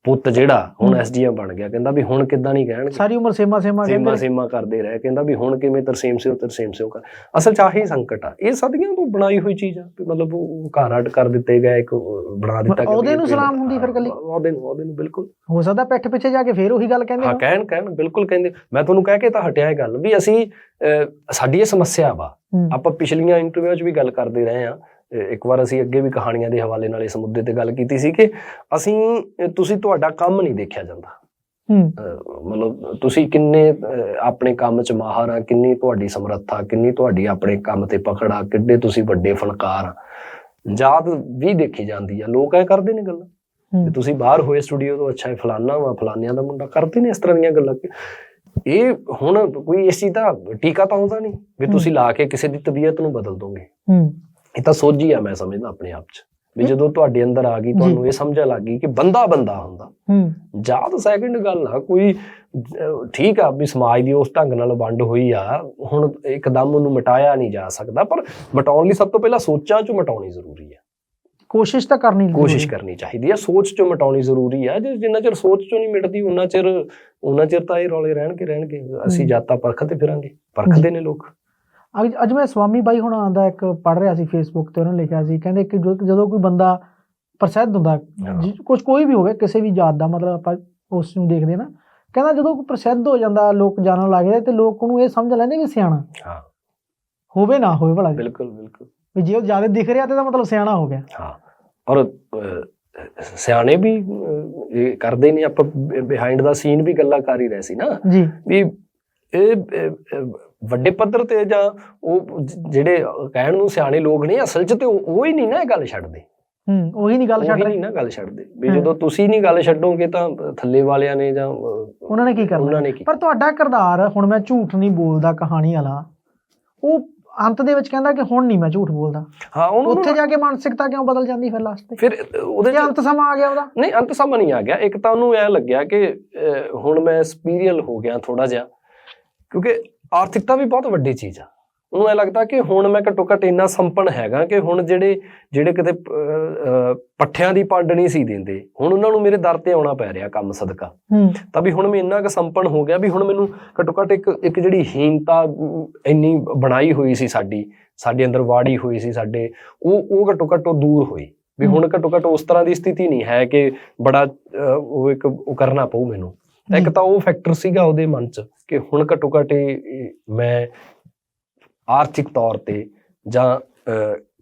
ਪੁੱਤ ਜਿਹੜਾ ਹੁਣ। ਐਸਡੀਐਮ ਬਣ ਗਿਆ ਕਹਿੰਦਾ ਵੀ ਹੁਣ ਕਿੱਦਾਂ ਨਹੀਂ ਕਹਿਣਗੇ? ਸਾਰੀ ਉਮਰ ਸੇਮਾ ਸੇਮਾ ਸੇਮਾ ਸੇਮਾ ਕਰਦੇ ਰਹੇ ਕਹਿੰਦਾ ਵੀ ਹੁਣ ਕਿਵੇਂ ਤਰਸੇਮ ਸਿਓ ਤਰਸੇਮ ਸਿਓ ਕਰ। ਅਸਲ ਚ ਆਹੀ ਸੰਕਟ ਆ ਇਹ ਸਦੀਆਂ ਤੋਂ ਬਣਾਈ ਹੋਈ ਚੀਜ਼ ਆ ਵੀ ਮਤਲਬ ਉਹ ਘਰ ਅੱਡ ਕਰ ਦਿੱਤੇ ਗਏ ਇੱਕ ਬਣਾ ਦਿੱਤਾ ਕਿ ਉਹਦੇ ਨੂੰ ਸਲਾਮ ਹੁੰਦੀ ਫਿਰ ਹਾਂ, ਇਕੱਲੀ? ਉਹਦੇ ਨੂੰ ਉਹਦੇ ਨੂੰ ਬਿਲਕੁਲ। ਹੋ ਸਕਦਾ ਪਿੱਠ ਪਿੱਛੇ ਜਾ ਕੇ ਫੇਰ ਉਹੀ ਗੱਲ ਕਹਿੰਦੇ ਹਾਂ ਕਹਿਣ ਕਹਿਣ ਬਿਲਕੁਲ ਕਹਿੰਦੇ। ਮੈਂ ਤੁਹਾਨੂੰ ਕਹਿ ਕੇ ਤਾਂ ਹਟਿਆ ਇਹ ਗੱਲ ਵੀ ਅਸੀਂ ਸਾਡੀ ਇਹ ਸਮੱਸਿਆ ਵਾ। ਆਪਾਂ ਪਿਛਲੀਆਂ ਇੰਟਰਵਿਊ 'ਚ ਵੀ ਗੱਲ ਕਰਦੇ ਰਹੇ ਆ ਇੱਕ ਵਾਰ ਅਸੀਂ ਅੱਗੇ ਵੀ ਕਹਾਣੀਆਂ ਦੇ ਹਵਾਲੇ ਨਾਲ ਇਸ ਮੁੱਦੇ ਤੇ ਗੱਲ ਕੀਤੀ ਸੀ ਕਿ ਅਸੀਂ ਤੁਸੀਂ ਤੁਹਾਡਾ ਕੰਮ ਨਹੀਂ ਦੇਖਿਆ ਜਾਂਦਾ। ਮਤਲਬ ਤੁਸੀਂ ਕਿੰਨੇ ਆਪਣੇ ਕੰਮ 'ਚ ਮਾਹਰ ਆ ਕਿੰਨੀ ਤੁਹਾਡੀ ਸਮਰੱਥਾ ਕਿੰਨੀ ਤੁਹਾਡੀ ਆਪਣੇ ਕੰਮ ਤੇ ਪਕੜ ਆ ਕਿੱਡੇ ਤੁਸੀਂ ਵੱਡੇ ਫਨਕਾਰ ਆ। ਜਾਤ ਵੀ ਦੇਖੀ ਜਾਂਦੀ ਆ। ਲੋਕ ਐ ਕਰਦੇ ਨੇ ਗੱਲਾਂ। ਤੇ ਤੁਸੀਂ ਬਾਹਰ ਹੋਏ ਸਟੂਡੀਓ ਤੋਂ ਅੱਛਾ ਫਲਾਨਾ ਵਾ ਫਲਾਨਿਆਂ ਦਾ ਮੁੰਡਾ ਕਰਦੇ ਨੇ ਇਸ ਤਰ੍ਹਾਂ ਦੀਆਂ ਗੱਲਾਂ ਇਹ ਹੁਣ ਕੋਈ ਇਸ ਚੀਜ਼ ਦਾ ਟੀਕਾ ਤਾਂ ਆਉਂਦਾ ਨਹੀਂ ਵੀ ਤੁਸੀਂ ਲਾ ਕੇ ਕਿਸੇ ਦੀ ਤਬੀਅਤ ਨੂੰ ਬਦਲ ਦੋਗੇ। ਹੂੰ। ਇਹ ਤਾਂ ਸੋਝੀ ਆ ਮੈਂ ਸਮਝਦਾ ਆਪਣੇ ਆਪ 'ਚ। ਵੀ ਜਦੋਂ ਤੁਹਾਡੇ ਅੰਦਰ ਆ ਗਈ ਤੁਹਾਨੂੰ ਇਹ ਸਮਝ ਲੱਗ ਗਈ ਕਿ ਬੰਦਾ ਬੰਦਾ ਹੁੰਦਾ। ਹੂੰ। ਜਾਤ ਸੈਕਿੰਡ ਗੱਲ ਆ ਕੋਈ ਠੀਕ ਆ ਵੀ ਸਮਾਜ ਦੀ ਉਸ ਢੰਗ ਨਾਲ ਵੰਡ ਹੋਈ ਆ ਹੁਣ ਇੱਕਦਮ ਉਹਨੂੰ ਮਿਟਾਇਆ ਨਹੀਂ ਜਾ ਸਕਦਾ ਪਰ ਮਿਟਾਉਣ ਲਈ ਸਭ ਤੋਂ ਪਹਿਲਾਂ ਸੋਚਾਂ ਚੋਂ ਮਿਟਾਉਣੀ ਜ਼ਰੂਰੀ ਆ। ਕੋਸ਼ਿਸ਼ ਤਾਂ ਕਰਨੀ ਕੋਸ਼ਿਸ਼ ਹੈ। ਕਰਨੀ ਚਾਹੀਦੀ ਆ ਸੋਚ ਚੋਂ ਮਿਟਾਉਣੀ ਜ਼ਰੂਰੀ ਆ। ਜੇ ਜਿੰਨਾ ਚਿਰ ਸੋਚ ਚੋਂ ਨਹੀਂ ਮਿਟਦੀ ਉਹਨਾਂ ਚਿਰ ਉਹਨਾਂ ਚਿਰ ਤਾਂ ਇਹ ਰੌਲੇ ਰਹਿਣਗੇ ਰਹਿਣਗੇ। ਅਸੀਂ। ਜਾਤਾਂ ਪਰਖਦੇ ਫਿਰਾਂਗੇ ਪਰਖਦੇ ਨੇ ਲੋਕ। ਅੱਜ ਅੱਜ ਮੈਂ ਸਵਾਮੀ ਬਾਈ ਹੁਣਾਂ ਦਾ ਇੱਕ ਪੜ ਰਿਹਾ ਸੀ ਫੇਸਬੁੱਕ ਤੇ ਉਹਨਾਂ ਨੇ ਲਿਖਿਆ ਸੀ ਕਹਿੰਦੇ ਕਿ ਜਦੋਂ ਕੋਈ ਬੰਦਾ ਪ੍ਰਸਿੱਧ ਹੁੰਦਾ। ਕੁਝ ਕੋਈ ਵੀ ਹੋਵੇ ਕਿਸੇ ਵੀ ਜਾਤ ਦਾ ਮਤਲਬ ਆਪਾਂ ਉਸ ਨੂੰ ਦੇਖਦੇ ਨਾ ਕਹਿੰਦਾ ਜਦੋਂ ਕੋਈ ਪ੍ਰਸਿੱਧ ਹੋ ਜਾਂਦਾ ਲੋਕ ਜਾਣਨ ਲੱਗਦੇ ਤੇ ਲੋਕ ਉਹਨੂੰ ਇਹ ਸਮਝ ਲੈਂਦੇ ਵੀ ਸਿਆਣਾ। ਹਾਂ। ਹੋਵੇ ਨਾ ਹੋਵੇ ਭਲਾ। ਬਿਲਕੁਲ ਬਿਲਕੁਲ। ਵੀ ਜੇ ਉਹ ਜ਼ਿਆਦਾ ਦਿਖ ਰਿਹਾ ਤੇ ਦਾ ਮਤਲਬ ਸਿਆਣਾ ਹੋ ਗਿਆ। ਹਾਂ। ਔਰ ਸਿਆਣੇ ਵੀ ਕਰਦੇ ਨੇ ਆਪਾਂ ਬਿਹਾਈਂਡ ਦਾ ਸੀਨ ਵੀ ਗੱਲਾਂ ਕਰ ਹੀ ਰਹੇ ਸੀ ਨਾ। ਜੀ। ਵੀ ਇਹ ਵੱਡੇ ਪੱਧਰ ਤੇ ਜਾਂ ਉਹ ਜਿਹੜੇ ਕਹਿਣ ਨੂੰ ਸਿਆਣੇ ਲੋਕ ਨੇ ਅਸਲ 'ਚ ਤੇ ਉਹ ਹੀ ਨਹੀਂ ਨਾ ਇਹ ਗੱਲ ਛੱਡਦੇ। ਹੂੰ ਉਹੀ ਨਹੀਂ ਗੱਲ ਛੱਡ ਰਹੇ ਨਾ ਗੱਲ ਛੱਡਦੇ। ਵੀ। ਜਦੋਂ ਤੁਸੀਂ ਨਹੀਂ ਗੱਲ ਛੱਡੋਗੇ ਤਾਂ ਥੱਲੇ ਵਾਲਿਆਂ ਨੇ ਜਾਂ ਉਹਨਾਂ ਨੇ ਕੀ ਕਰਨਾ? ਪਰ ਤੁਹਾਡਾ ਕਿਰਦਾਰ ਹੁਣ ਮੈਂ ਝੂਠ ਨਹੀਂ ਬੋਲਦਾ ਕਹਾਣੀ ਵਾਲਾ ਉਹ ਅੰਤ ਦੇ ਵਿੱਚ ਕਹਿੰਦਾ ਕਿ ਹੁਣ ਨਹੀਂ ਮੈਂ ਝੂਠ ਬੋਲਦਾ। ਹਾਂ ਉਹਨੂੰ ਉੱਥੇ ਜਾ ਕੇ ਮਾਨਸਿਕਤਾ ਕਿਉਂ ਬਦਲ ਜਾਂਦੀ ਫਿਰ ਲਾਸਟ ਤੇ? ਫਿਰ ਉਹਦੇ ਜੇ ਅੰਤ ਸਮਾਂ ਆ ਗਿਆ ਉਹਦਾ? ਨਹੀਂ ਅੰਤ ਸਮਾਂ ਨਹੀਂ ਆ ਗਿਆ। ਇੱਕ ਤਾਂ ਉਹਨੂੰ ਐ ਲੱਗਿਆ ਕਿ ਹੁਣ ਮੈਂ ਸਪੀਰੀਅਲ ਹੋ ਗਿਆ ਥੋੜਾ ਜਿਹਾ। ਕਿਉਂਕਿ ਆਰਥਿਕਤਾ ਵੀ ਬਹੁਤ ਵੱਡੀ ਚੀਜ਼ ਆ। ਉਹਨੂੰ ਐ ਲੱਗਦਾ ਕਿ ਹੁਣ ਮੈਂ ਘੱਟੋ ਘੱਟ ਇੰਨਾ ਸੰਪਨ ਹੈਗਾ ਕਿ ਹੁਣ ਜਿਹੜੇ ਜਿਹੜੇ ਕਿਤੇ ਪੱਠਿਆਂ ਦੀ ਪੰਡ ਨਹੀਂ ਸੀ ਦਿੰਦੇ ਹੁਣ ਉਹਨਾਂ ਨੂੰ ਮੇਰੇ ਦਰ ਤੇ ਆਉਣਾ ਪੈ ਰਿਹਾ ਕੰਮ ਸਦਕਾ। ਤਾਂ ਵੀ ਹੁਣ ਮੈਂ ਇੰਨਾ ਕੁ ਸੰਪਨ ਹੋ ਗਿਆ ਵੀ ਹੁਣ ਮੈਨੂੰ ਘੱਟੋ ਘੱਟ ਇੱਕ ਇੱਕ ਜਿਹੜੀ ਹੀਨਤਾ ਇੰਨੀ ਬਣਾਈ ਹੋਈ ਸੀ ਸਾਡੀ ਸਾਡੇ ਅੰਦਰ ਵਾੜੀ ਹੋਈ ਸੀ ਸਾਡੇ ਉਹ ਉਹ ਘੱਟੋ ਘੱਟ ਉਹ ਦੂਰ ਹੋਈ। ਵੀ ਹੁਣ ਘੱਟੋ ਘੱਟ ਉਸ ਤਰ੍ਹਾਂ ਦੀ ਸਥਿਤੀ ਨਹੀਂ ਹੈ ਕਿ ਬੜਾ ਉਹ ਇੱਕ ਉਹ ਕਰਨਾ ਪਊ ਮੈਨੂੰ। ਇੱਕ। ਤਾਂ ਉਹ ਫੈਕਟਰ ਸੀਗਾ ਉਹਦੇ ਮਨ 'ਚ ਕਿ ਹੁਣ ਘੱਟੋ ਘੱਟ ਮੈਂ ਆਰਥਿਕ ਤੌਰ ਤੇ ਜਾਂ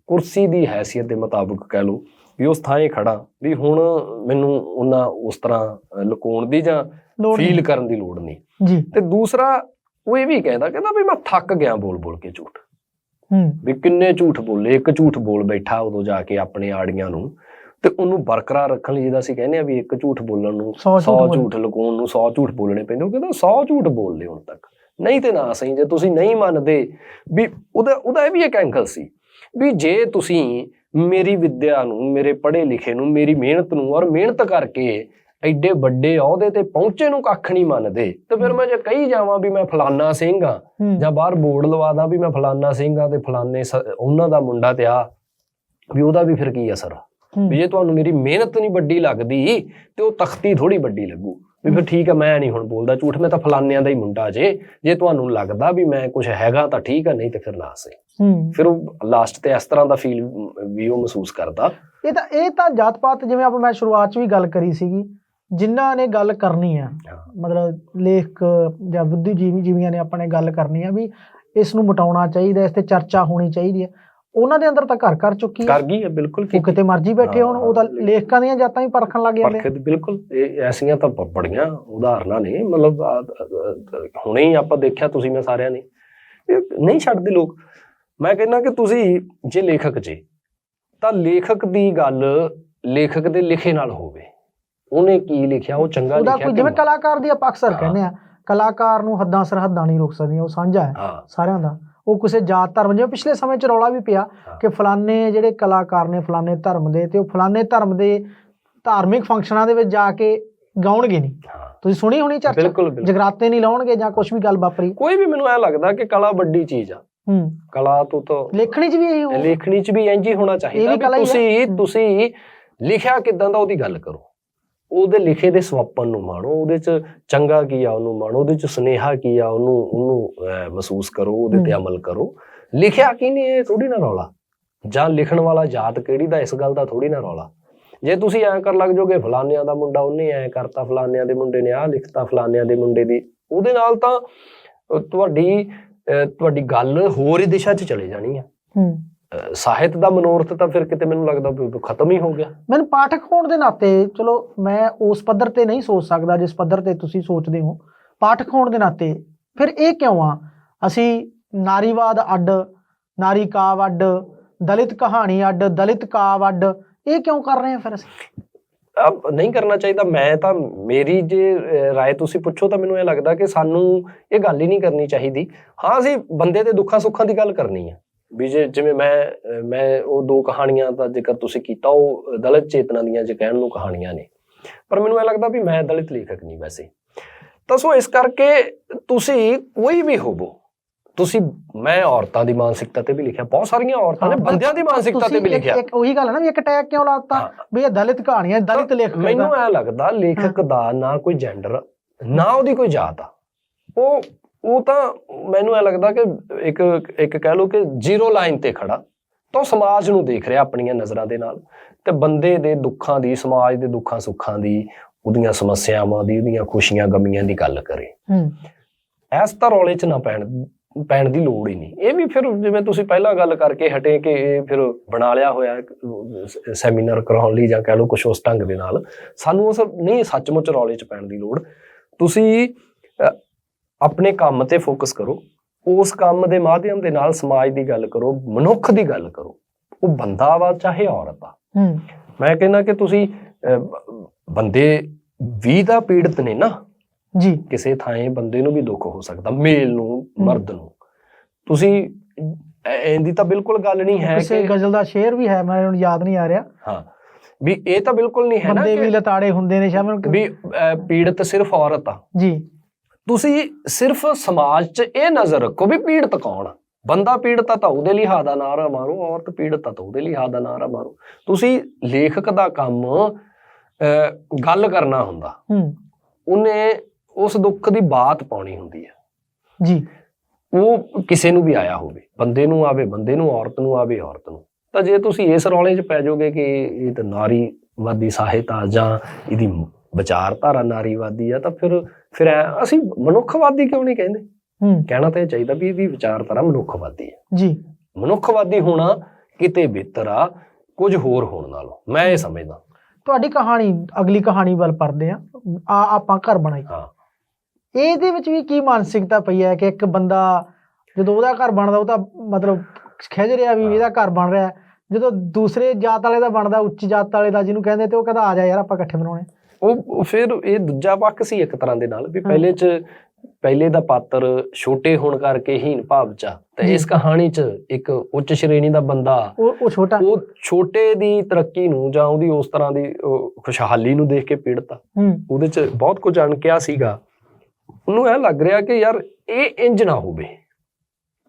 ਕੁਰਸੀ ਦੀ ਹੈਸੀਅਤ ਦੇ ਮੁਤਾਬਕ ਕਹਿ ਲਓ ਵੀ ਉਸ ਥਾਂ 'ਤੇ ਖੜਾ ਵੀ ਹੁਣ ਮੈਨੂੰ ਉਹਨਾਂ ਉਸ ਤਰ੍ਹਾਂ ਲੁਕਾਉਣ ਦੀ ਜਾਂ। ਫੀਲ ਕਰਨ ਦੀ ਲੋੜ ਨਹੀਂ। ਜੀ। ਤੇ ਦੂਸਰਾ ਉਹ ਇਹ ਵੀ ਕਹਿੰਦਾ ਕਹਿੰਦਾ ਵੀ ਮੈਂ ਥੱਕ ਗਿਆ ਬੋਲ ਬੋਲ ਕੇ ਝੂਠ। ਹੂੰ। ਵੀ ਕਿੰਨੇ ਝੂਠ ਬੋਲੇ ਇੱਕ ਝੂਠ ਬੋਲ ਬੈਠਾ ਉਦੋਂ ਜਾ ਕੇ ਆਪਣੇ ਆੜੀਆਂ ਨੂੰ। ਤੇ ਉਹਨੂੰ ਬਰਕਰਾਰ ਰੱਖਣ ਲਈ ਜਿਹਦਾ ਅਸੀਂ ਕਹਿੰਦੇ ਆ ਵੀ ਇੱਕ ਝੂਠ ਬੋਲਣ ਨੂੰ ਸੌ 100 ਝੂਠ ਲਗਾਉਣ ਨੂੰ 100 ਝੂਠ ਬੋਲਣੇ ਪੈਂਦੇ ਉਹ ਕਹਿੰਦਾ 100 ਝੂਠ ਬੋਲ ਲਏ ਹੁਣ ਤੱਕ। ਨਹੀਂ ਤੇ ਨਾ ਸਹੀ ਜੇ ਤੁਸੀਂ ਨਹੀਂ ਮੰਨਦੇ ਵੀ ਉਹਦਾ ਉਹਦਾ ਇਹ ਵੀ ਇੱਕ ਐਂਗਲ ਸੀ ਵੀ ਜੇ ਤੁਸੀਂ ਮੇਰੀ ਵਿੱਦਿਆ ਨੂੰ ਮੇਰੇ ਪੜ੍ਹੇ ਲਿਖੇ ਨੂੰ ਮੇਰੀ ਮਿਹਨਤ ਨੂੰ ਔਰ ਮਿਹਨਤ ਕਰਕੇ ਐਡੇ ਵੱਡੇ ਅਹੁਦੇ ਤੇ ਪਹੁੰਚੇ ਨੂੰ ਕੱਖ ਨਹੀਂ ਮੰਨਦੇ ਤੇ ਫਿਰ ਮੈਂ ਜੇ ਕਹੀ ਜਾਵਾਂ ਵੀ ਮੈਂ ਫਲਾਨਾ ਸਿੰਘ ਆ ਜਾਂ ਬਾਹਰ ਬੋਰਡ ਲਵਾ ਦਾਂ ਵੀ ਮੈਂ ਫਲਾਨਾ ਸਿੰਘ ਆ ਤੇ ਫਲਾਨੇ ਉਹਨਾਂ ਦਾ ਮੁੰਡਾ ਤੇ ਆ ਵੀ ਉਹਦਾ ਵੀ ਫਿਰ ਕੀ ਅਸਰ ਆ? ਵੀ ਜੇ ਤੁਹਾਨੂੰ ਮੇਰੀ ਮਿਹਨਤ ਨਹੀਂ ਵੱਡੀ ਲੱਗਦੀ ਤੇ ਉਹ ਤਖਤੀ ਥੋੜੀ ਵੱਡੀ ਲੱਗੂ। ਵੀ ਫਿਰ ਠੀਕ ਆ ਮੈਂ ਨਹੀਂ ਹੁਣ ਬੋਲਦਾ ਝੂਠ ਮੈਂ ਤਾਂ ਫਲਾਨਿਆਂ ਦਾ ਹੀ ਮੁੰਡਾ ਜੇ। ਜੇ ਤੁਹਾਨੂੰ ਲੱਗਦਾ ਵੀ ਮੈਂ ਕੁਝ ਹੈਗਾ ਤਾਂ ਠੀਕ ਆ ਨਹੀਂ ਤੇ ਫਿਰ ਨਾ ਹੂੰ। ਫਿਰ ਉਹ ਲਾਸਟ ਤੇ ਇਸ ਤਰ੍ਹਾਂ ਦਾ ਫੀਲ ਵੀ ਉਹ ਮਹਿਸੂਸ ਕਰਦਾ। ਇਹ ਤਾਂ ਇਹ ਤਾਂ ਜਾਤ ਪਾਤ ਜਿਵੇਂ ਆਪਾਂ ਮੈਂ ਸ਼ੁਰੂਆਤ 'ਚ ਵੀ ਗੱਲ ਕਰੀ ਸੀਗੀ ਜਿਨ੍ਹਾਂ ਨੇ ਗੱਲ ਕਰਨੀ ਆ ਮਤਲਬ ਲੇਖਕ ਜਾਂ ਬੁੱਧੀਜੀਵੀ ਜੀਵੀਆਂ ਨੇ ਆਪਾਂ ਨੇ ਗੱਲ ਕਰਨੀ ਆ ਵੀ ਇਸ ਨੂੰ ਮਟਾਉਣਾ ਚਾਹੀਦਾ ਇਸ ਤੇ ਚਰਚਾ ਹੋਣੀ ਚਾਹੀਦੀ ਹੈ ਉਹਨਾਂ ਦੇ ਅੰਦਰ ਤਾਂ ਘਰ ਕਰ ਚੁੱਕੀ ਹੈ ਕਰ ਗਈ ਹੈ ਬਿਲਕੁਲ ਉਹ ਕਿਤੇ ਮਰਜ਼ੀ ਬੈਠੇ ਹੋਣ ਉਹ ਤਾਂ ਹਾਂ। ਲੇਖਕਾਂ ਦੀਆਂ ਜਾਤਾਂ ਹੀ ਪਰਖਣ ਲੱਗ ਜਾਂਦੇ ਪਰਖੇ ਬਿਲਕੁਲ ਇਹ ਐਸੀਆਂ ਤਾਂ ਬੜੀਆਂ ਉਦਾਹਰਨਾਂ ਨੇ ਮਤਲਬ ਹੁਣੇ ਹੀ ਆਪਾਂ ਦੇਖਿਆ ਤੁਸੀਂ ਮੈਂ ਸਾਰਿਆਂ ਨੇ। ਇਹ ਨਹੀਂ ਛੱਡਦੇ ਲੋਕ। ਮੈਂ ਕਹਿੰਦਾ ਕਿ ਤੁਸੀਂ ਜੇ ਲੇਖਕ ਜੇ ਤਾਂ ਲੇਖਕ ਦੀ ਗੱਲ ਲੇਖਕ ਦੇ ਲਿਖੇ ਨਾਲ ਹੋਵੇ। ਉਹਨੇ ਕੀ ਲਿਖਿਆ ਉਹ ਚੰਗਾ ਉਹਦਾ ਲਿਖਿਆ ਕੋਈ ਜਿਵੇਂ ਕਲਾਕਾਰ ਦੀ ਆਪਾਂ ਅਕਸਰ। ਕਹਿੰਦੇ ਆ ਕਲਾਕਾਰ ਨੂੰ ਹੱਦਾਂ ਸਰਹੱਦਾਂ ਨਹੀਂ ਰੋਕ ਸਕਦੀਆਂ ਉਹ ਸਾਂਝਾ ਹਾਂ। ਸਾਰਿਆਂ ਦਾ। ਉਹ ਕਿਸੇ ਜਾਤ ਧਰਮ ਜਿਵੇਂ ਪਿਛਲੇ ਸਮੇਂ 'ਚ ਰੌਲਾ ਵੀ ਪਿਆ ਹਾਂ। ਕਿ ਫਲਾਣੇ ਜਿਹੜੇ ਕਲਾਕਾਰ ਨੇ ਫਲਾਣੇ ਧਰਮ ਦੇ ਤੇ ਉਹ ਫਲਾਣੇ ਧਰਮ ਦੇ ਧਾਰਮਿਕ ਫੰਕਸ਼ਨਾਂ ਦੇ ਵਿੱਚ ਜਾ ਕੇ ਗਾਉਣਗੇ ਨਹੀਂ। ਹਾਂ। ਤੁਸੀਂ ਸੁਣੀ ਹੋਣੀ ਚਰਚਾ? ਜਗਰਾਤੇ ਨਹੀਂ ਲਾਉਣਗੇ ਜਾਂ ਕੁਝ ਵੀ ਗੱਲ ਵਾਪਰੀ? ਕੋਈ ਵੀ ਮੈਨੂੰ ਐ ਲੱਗਦਾ ਕਿ ਕਲਾ ਵੱਡੀ ਚੀਜ਼ ਆ। ਹੂੰ। ਕਲਾ ਤੋਂ ਤਾਂ ਲੇਖਣੀ 'ਚ ਵੀ ਇਹੀ ਹੋਊ। ਲੇਖਣੀ ਚ ਵੀ ਇੰਜ ਹੀ ਹੋਣਾ ਚਾਹੀਦਾ ਹੀ ਹੈ। ਤੁਸੀਂ ਤੁਸੀਂ ਲਿਖਿਆ ਕਿਦਾਂ ਦਾ ਉਹਦੀ ਗੱਲ ਕਰੋ। ਉਹਦੇ ਲਿਖੇ ਦੇ ਸਵੱਪਨ ਨੂੰ ਮਾਣੋ ਉਹਦੇ ਚ ਚੰਗਾ ਕੀ ਆ ਉਹਨੂੰ ਮਾਣੋ ਉਹਦੇ ਚ ਸੁਨੇਹਾ ਕੀ ਆ ਉਹਨੂੰ ਉਹਨੂੰ ਮਹਿਸੂਸ ਕਰੋ ਉਹਦੇ ਤੇ। ਅਮਲ ਕਰੋ। ਲਿਖਿਆ ਕੀ ਨਹੀਂ ਇਹ ਥੋੜੀ ਨਾ ਰੌਲਾ। ਜਾਂ ਲਿਖਣ ਵਾਲਾ ਜਾਤ ਕਿਹੜੀ ਦਾ ਇਸ ਗੱਲ ਦਾ ਥੋੜੀ ਨਾ ਰੌਲਾ। ਜੇ ਤੁਸੀਂ ਐਂ ਕਰ ਲੱਗ ਜਾਓਗੇ ਫਲਾਨਿਆਂ ਦਾ ਮੁੰਡਾ ਉਹਨੇ ਐਂ ਕਰਤਾ ਫਲਾਨਿਆਂ ਦੇ ਮੁੰਡੇ ਨੇ ਆਹ ਲਿਖਤਾ ਫਲਾਨਿਆਂ ਦੇ ਮੁੰਡੇ ਦੀ ਉਹਦੇ ਨਾਲ ਤਾਂ ਤੁਹਾਡੀ ਤੁਹਾਡੀ ਗੱਲ ਹੋਰ ਹੀ ਦਿਸ਼ਾ 'ਚ ਚਲੇ ਜਾਣੀ ਆ। ਹੂੰ। ਸਾਹਿਤ ਦਾ ਮਨੋਰਥ ਤਾਂ ਫਿਰ ਕਿਤੇ ਮੈਨੂੰ ਲੱਗਦਾ ਖਤਮ ਹੀ ਹੋ ਗਿਆ। ਮੈਨੂੰ ਪਾਠਕ ਹੋਣ ਦੇ ਨਾਤੇ ਚਲੋ ਮੈਂ ਉਸ ਪੱਧਰ ਤੇ ਨਹੀਂ ਸੋਚ ਸਕਦਾ ਜਿਸ ਪੱਧਰ ਤੇ ਤੁਸੀਂ ਸੋਚਦੇ ਹੋ। ਪਾਠਕ ਹੋਣ ਦੇ ਨਾਤੇ ਫਿਰ ਇਹ ਕਿਉਂ ਆ? ਅਸੀਂ ਨਾਰੀਵਾਦ ਅੱਡ ਨਾਰੀ ਕਾਵ ਅੱਡ ਦਲਿਤ ਕਹਾਣੀ ਅੱਡ ਦਲਿਤ ਕਾਵ ਅੱਡ ਇਹ ਕਿਉਂ ਕਰ ਰਹੇ ਹਾਂ ਫਿਰ ਅਸੀਂ? ਨਹੀਂ ਕਰਨਾ ਚਾਹੀਦਾ। ਮੈਂ ਤਾਂ ਮੇਰੀ ਜੇ ਰਾਏ ਤੁਸੀਂ ਪੁੱਛੋ ਤਾਂ ਮੈਨੂੰ ਇਹ ਲੱਗਦਾ ਕਿ ਸਾਨੂੰ ਇਹ ਗੱਲ ਹੀ ਨਹੀਂ ਕਰਨੀ ਚਾਹੀਦੀ। ਹਾਂ ਅਸੀਂ ਬੰਦੇ ਦੇ ਦੁੱਖਾਂ ਸੁੱਖਾਂ ਦੀ ਗੱਲ ਕਰਨੀ ਹੈ ਵੀ ਜੇ ਜਿਵੇਂ ਮੈਂ ਮੈਂ ਉਹ ਦੋ ਕਹਾਣੀਆਂ ਦਾ ਜ਼ਿਕਰ ਤੁਸੀਂ ਕੀਤਾ ਉਹ ਦਲਿਤ ਚੇਤਨਾ ਦੀਆਂ ਜੇ ਕਹਿਣ ਨੂੰ ਕਹਾਣੀਆਂ ਨੇ। ਪਰ ਮੈਨੂੰ ਇਹ ਲੱਗਦਾ ਵੀ ਮੈਂ ਦਲਿਤ ਲੇਖਕ ਨਹੀਂ ਵੈਸੇ। ਤਾਂ ਸੋ ਇਸ ਕਰਕੇ ਤੁਸੀਂ ਕੋਈ ਵੀ ਹੋਵੋ ਤੁਸੀਂ ਮੈਂ ਔਰਤਾਂ ਦੀ ਮਾਨਸਿਕਤਾ ਤੇ ਵੀ ਲਿਖਿਆ ਬਹੁਤ ਸਾਰੀਆਂ ਔਰਤਾਂ ਨੇ ਬੰਦਿਆਂ ਦੀ ਮਾਨਸਿਕਤਾ ਤੇ ਵੀ ਲਿਖਿਆ। ਇੱਕ ਉਹੀ ਗੱਲ ਹੈ ਨਾ ਵੀ ਇੱਕ ਟੈਗ ਕਿਉਂ ਲਾਤਾ। ਵੀ ਇਹ ਦਲਿਤ ਕਹਾਣੀਆਂ ਦਲਿਤ ਲੇਖਕ ਮੈਨੂੰ ਐ ਲੱਗਦਾ ਲੇਖਕ ਦਾ ਨਾ ਕੋਈ ਜੈਂਡਰ ਨਾ ਉਹਦੀ ਕੋਈ ਜਾਤ ਆ। ਉਹ ਉਹ ਤਾਂ ਮੈਨੂੰ ਐ ਲੱਗਦਾ ਕਿ ਇੱਕ ਇੱਕ ਕਹਿ ਲਓ ਕਿ ਜ਼ੀਰੋ ਲਾਈਨ ਤੇ ਖੜਾ ਤਾਂ ਸਮਾਜ ਨੂੰ ਦੇਖ ਰਿਹਾ ਆਪਣੀਆਂ ਨਜ਼ਰਾਂ ਦੇ ਨਾਲ। ਤੇ ਬੰਦੇ ਦੇ ਦੁੱਖਾਂ ਦੀ ਸਮਾਜ ਦੇ ਦੁੱਖਾਂ ਸੁੱਖਾਂ ਦੀ ਉਹਦੀਆਂ ਸਮੱਸਿਆਵਾਂ ਦੀ ਉਹਦੀਆਂ ਖੁਸ਼ੀਆਂ ਗਮੀਆਂ ਦੀ ਗੱਲ ਕਰੇ। ਹੂੰ। ਐਸ ਤਾਂ ਰੌਲੇ 'ਚ ਨਾ ਪੈਣ ਪੈਣ ਦੀ ਲੋੜ ਹੀ ਨਹੀਂ। ਇਹ ਵੀ ਫਿਰ ਜਿਵੇਂ ਤੁਸੀਂ ਪਹਿਲਾਂ ਗੱਲ ਕਰਕੇ ਹਟੇ ਕਿ ਇਹ ਫਿਰ ਬਣਾ ਲਿਆ ਹੋਇਆ ਸੈਮੀਨਾਰ ਕਰਾਉਣ ਲਈ ਜਾਂ ਕਹਿ ਲਓ ਕੁਛ ਉਸ ਢੰਗ ਦੇ ਨਾਲ ਸਾਨੂੰ ਉਸ ਨਹੀਂ ਸੱਚਮੁੱਚ ਰੌਲੇ 'ਚ ਪੈਣ ਦੀ ਲੋੜ। ਤੁਸੀਂ ਆਪਣੇ ਕੰਮ ਤੇ ਫੋਕਸ ਕਰੋ। ਉਸ ਕੰਮ ਦੇ ਮਾਧਿਅਮ ਦੇ ਨਾਲ ਸਮਾਜ ਦੀ ਗੱਲ ਕਰੋ ਮਨੁੱਖ ਦੀ ਗੱਲ ਕਰੋ। ਉਹ ਬੰਦਾ ਵਾ ਚਾਹੇ ਔਰਤ ਆ। ਮੈਂ ਕਹਿੰਦਾ ਕਿ ਤੁਸੀਂ ਬੰਦੇ ਵੀ ਦਾ ਪੀੜਤ ਨੇ ਨਾ। ਜੀ। ਕਿਸੇ ਥਾਂ ਬੰਦੇ ਨੂੰ ਵੀ ਦੁੱਖ ਹੋ ਸਕਦਾ ਮੇਲ ਨੂੰ ਮਰਦ ਨੂੰ। ਤੁਸੀਂ ਇਹਦੀ ਤਾਂ ਬਿਲਕੁਲ ਗੱਲ ਨਹੀਂ ਹੈ ਕਿਸੇ ਗਜ਼ਲ ਦਾ ਸ਼ੇਰ ਵੀ ਹੈ ਮੈਨੂੰ ਯਾਦ ਨਹੀਂ ਆ ਰਿਹਾ। ਹਾਂ। ਵੀ ਇਹ ਤਾਂ ਬਿਲਕੁਲ ਨਹੀਂ ਹੈ ਨਾ ਬੰਦੇ ਵੀ ਲਤਾੜੇ ਹੁੰਦੇ ਨੇ ਸ਼ਾਮਲ ਵੀ ਪੀੜਤ ਸਿਰਫ ਔਰਤ ਆ। ਜੀ। ਤੁਸੀਂ ਸਿਰਫ ਸਮਾਜ 'ਚ ਇਹ ਨਜ਼ਰ ਰੱਖੋ ਵੀ ਪੀੜਤ ਕੌਣ ਆ। ਬੰਦਾ ਪੀੜਤਾ ਤਾਂ ਉਹਦੇ ਲਈ ਹਾ ਦਾ ਨਾਰਾ ਮਾਰੋ ਔਰਤ ਪੀੜਤਾ ਤਾਂ ਉਹਦੇ ਲਈ ਹਾ ਦਾ ਨਾਰਾ ਮਾਰੋ। ਤੁਸੀਂ ਲੇਖਕ ਦਾ ਕੰਮ ਗੱਲ ਕਰਨਾ ਹੁੰਦਾ। ਹੂੰ। ਉਹਨੇ ਉਸ ਦੁੱਖ ਦੀ ਬਾਤ ਪਾਉਣੀ ਹੁੰਦੀ ਹੈ। ਜੀ। ਉਹ ਕਿਸੇ ਨੂੰ ਵੀ ਆਇਆ ਹੋਵੇ। ਬੰਦੇ ਨੂੰ ਆਵੇ ਬੰਦੇ ਨੂੰ ਔਰਤ ਨੂੰ ਆਵੇ ਔਰਤ ਨੂੰ। ਤਾਂ ਜੇ ਤੁਸੀਂ ਇਸ ਰੌਲੇ 'ਚ ਪੈ ਜਾਓਗੇ ਕਿ ਇਹ ਤਾਂ ਨਾਰੀਵਾਦੀ ਸਾਹਿਤਾ ਜਾਂ ਇਹਦੀ ਵਿਚਾਰਧਾਰਾ ਨਾਰੀਵਾਦੀ ਆ ਤਾਂ ਫਿਰ ਫਿਰ ਅਸੀਂ ਮਨੁੱਖਵਾਦੀ ਕਿਉਂ ਨਹੀਂ ਕਹਿੰਦੇ? ਹੂੰ। ਕਹਿਣਾ ਤਾਂ ਇਹ ਚਾਹੀਦਾ ਵੀ ਇਹਦੀ ਵਿਚਾਰਧਾਰਾ ਮਨੁੱਖਵਾਦੀ ਹੈ। ਜੀ। ਮਨੁੱਖਵਾਦੀ ਹੋਣਾ ਕਿਤੇ ਬਿਹਤਰ ਆ ਕੁਝ ਹੋਰ ਹੋਣ ਨਾਲੋਂ। ਮੈਂ ਇਹ ਸਮਝਦਾ। ਤੁਹਾਡੀ ਕਹਾਣੀ ਅਗਲੀ ਕਹਾਣੀ ਵੱਲ ਪਰਦੇ ਆ। ਆ ਆਪਾਂ ਘਰ ਬਣਾਈ। ਹਾਂ। ਇਹਦੇ ਵਿੱਚ ਵੀ ਕੀ ਮਾਨਸਿਕਤਾ ਪਈ ਹੈ ਕਿ ਇੱਕ ਬੰਦਾ ਜਦੋਂ ਉਹਦਾ ਘਰ ਬਣਦਾ ਉਹ ਤਾਂ ਮਤਲਬ ਖਿੱਚ ਰਿਹਾ ਵੀ। ਇਹਦਾ ਘਰ ਬਣ ਰਿਹਾ। ਜਦੋਂ ਦੂਸਰੇ ਜਾਤ ਵਾਲੇ ਦਾ ਬਣਦਾ ਉੱਚ ਜਾਤ ਵਾਲੇ ਦਾ ਜਿਹਨੂੰ ਕਹਿੰਦੇ ਤੇ ਉਹ ਕਹਿੰਦਾ ਆ ਜਾ ਯਾਰ ਆਪਾਂ ਇਕੱਠੇ ਬਣਾਉਣੇ ਉਹ ਫਿਰ ਇਹ ਦੂਜਾ ਪੱਖ ਸੀ ਇੱਕ ਤਰ੍ਹਾਂ ਦੇ ਨਾਲ ਵੀ। ਪਹਿਲੇ 'ਚ ਪਹਿਲੇ ਦਾ ਪਾਤਰ ਛੋਟੇ ਹੋਣ ਕਰਕੇ ਹੀਨ ਭਾਵ 'ਚ ਆ, ਤੇ। ਇਸ ਕਹਾਣੀ 'ਚ ਇੱਕ ਉੱਚ ਸ਼੍ਰੇਣੀ ਦਾ ਬੰਦਾ ਉਹ ਛੋਟਾ। ਉਹ ਛੋਟੇ ਦੀ ਤਰੱਕੀ ਨੂੰ ਜਾਂ ਉਹਦੀ ਉਸ ਤਰ੍ਹਾਂ ਦੀ ਖੁਸ਼ਹਾਲੀ ਨੂੰ ਦੇਖ ਕੇ ਪੀੜਤਾ ਹੂੰ। ਉਹਦੇ 'ਚ ਬਹੁਤ ਕੁਝ ਅਣਕਿਆ ਸੀਗਾ। ਉਹਨੂੰ ਇਹ ਲੱਗ ਰਿਹਾ ਕਿ ਯਾਰ ਇਹ ਇੰਜ ਨਾ ਹੋਵੇ।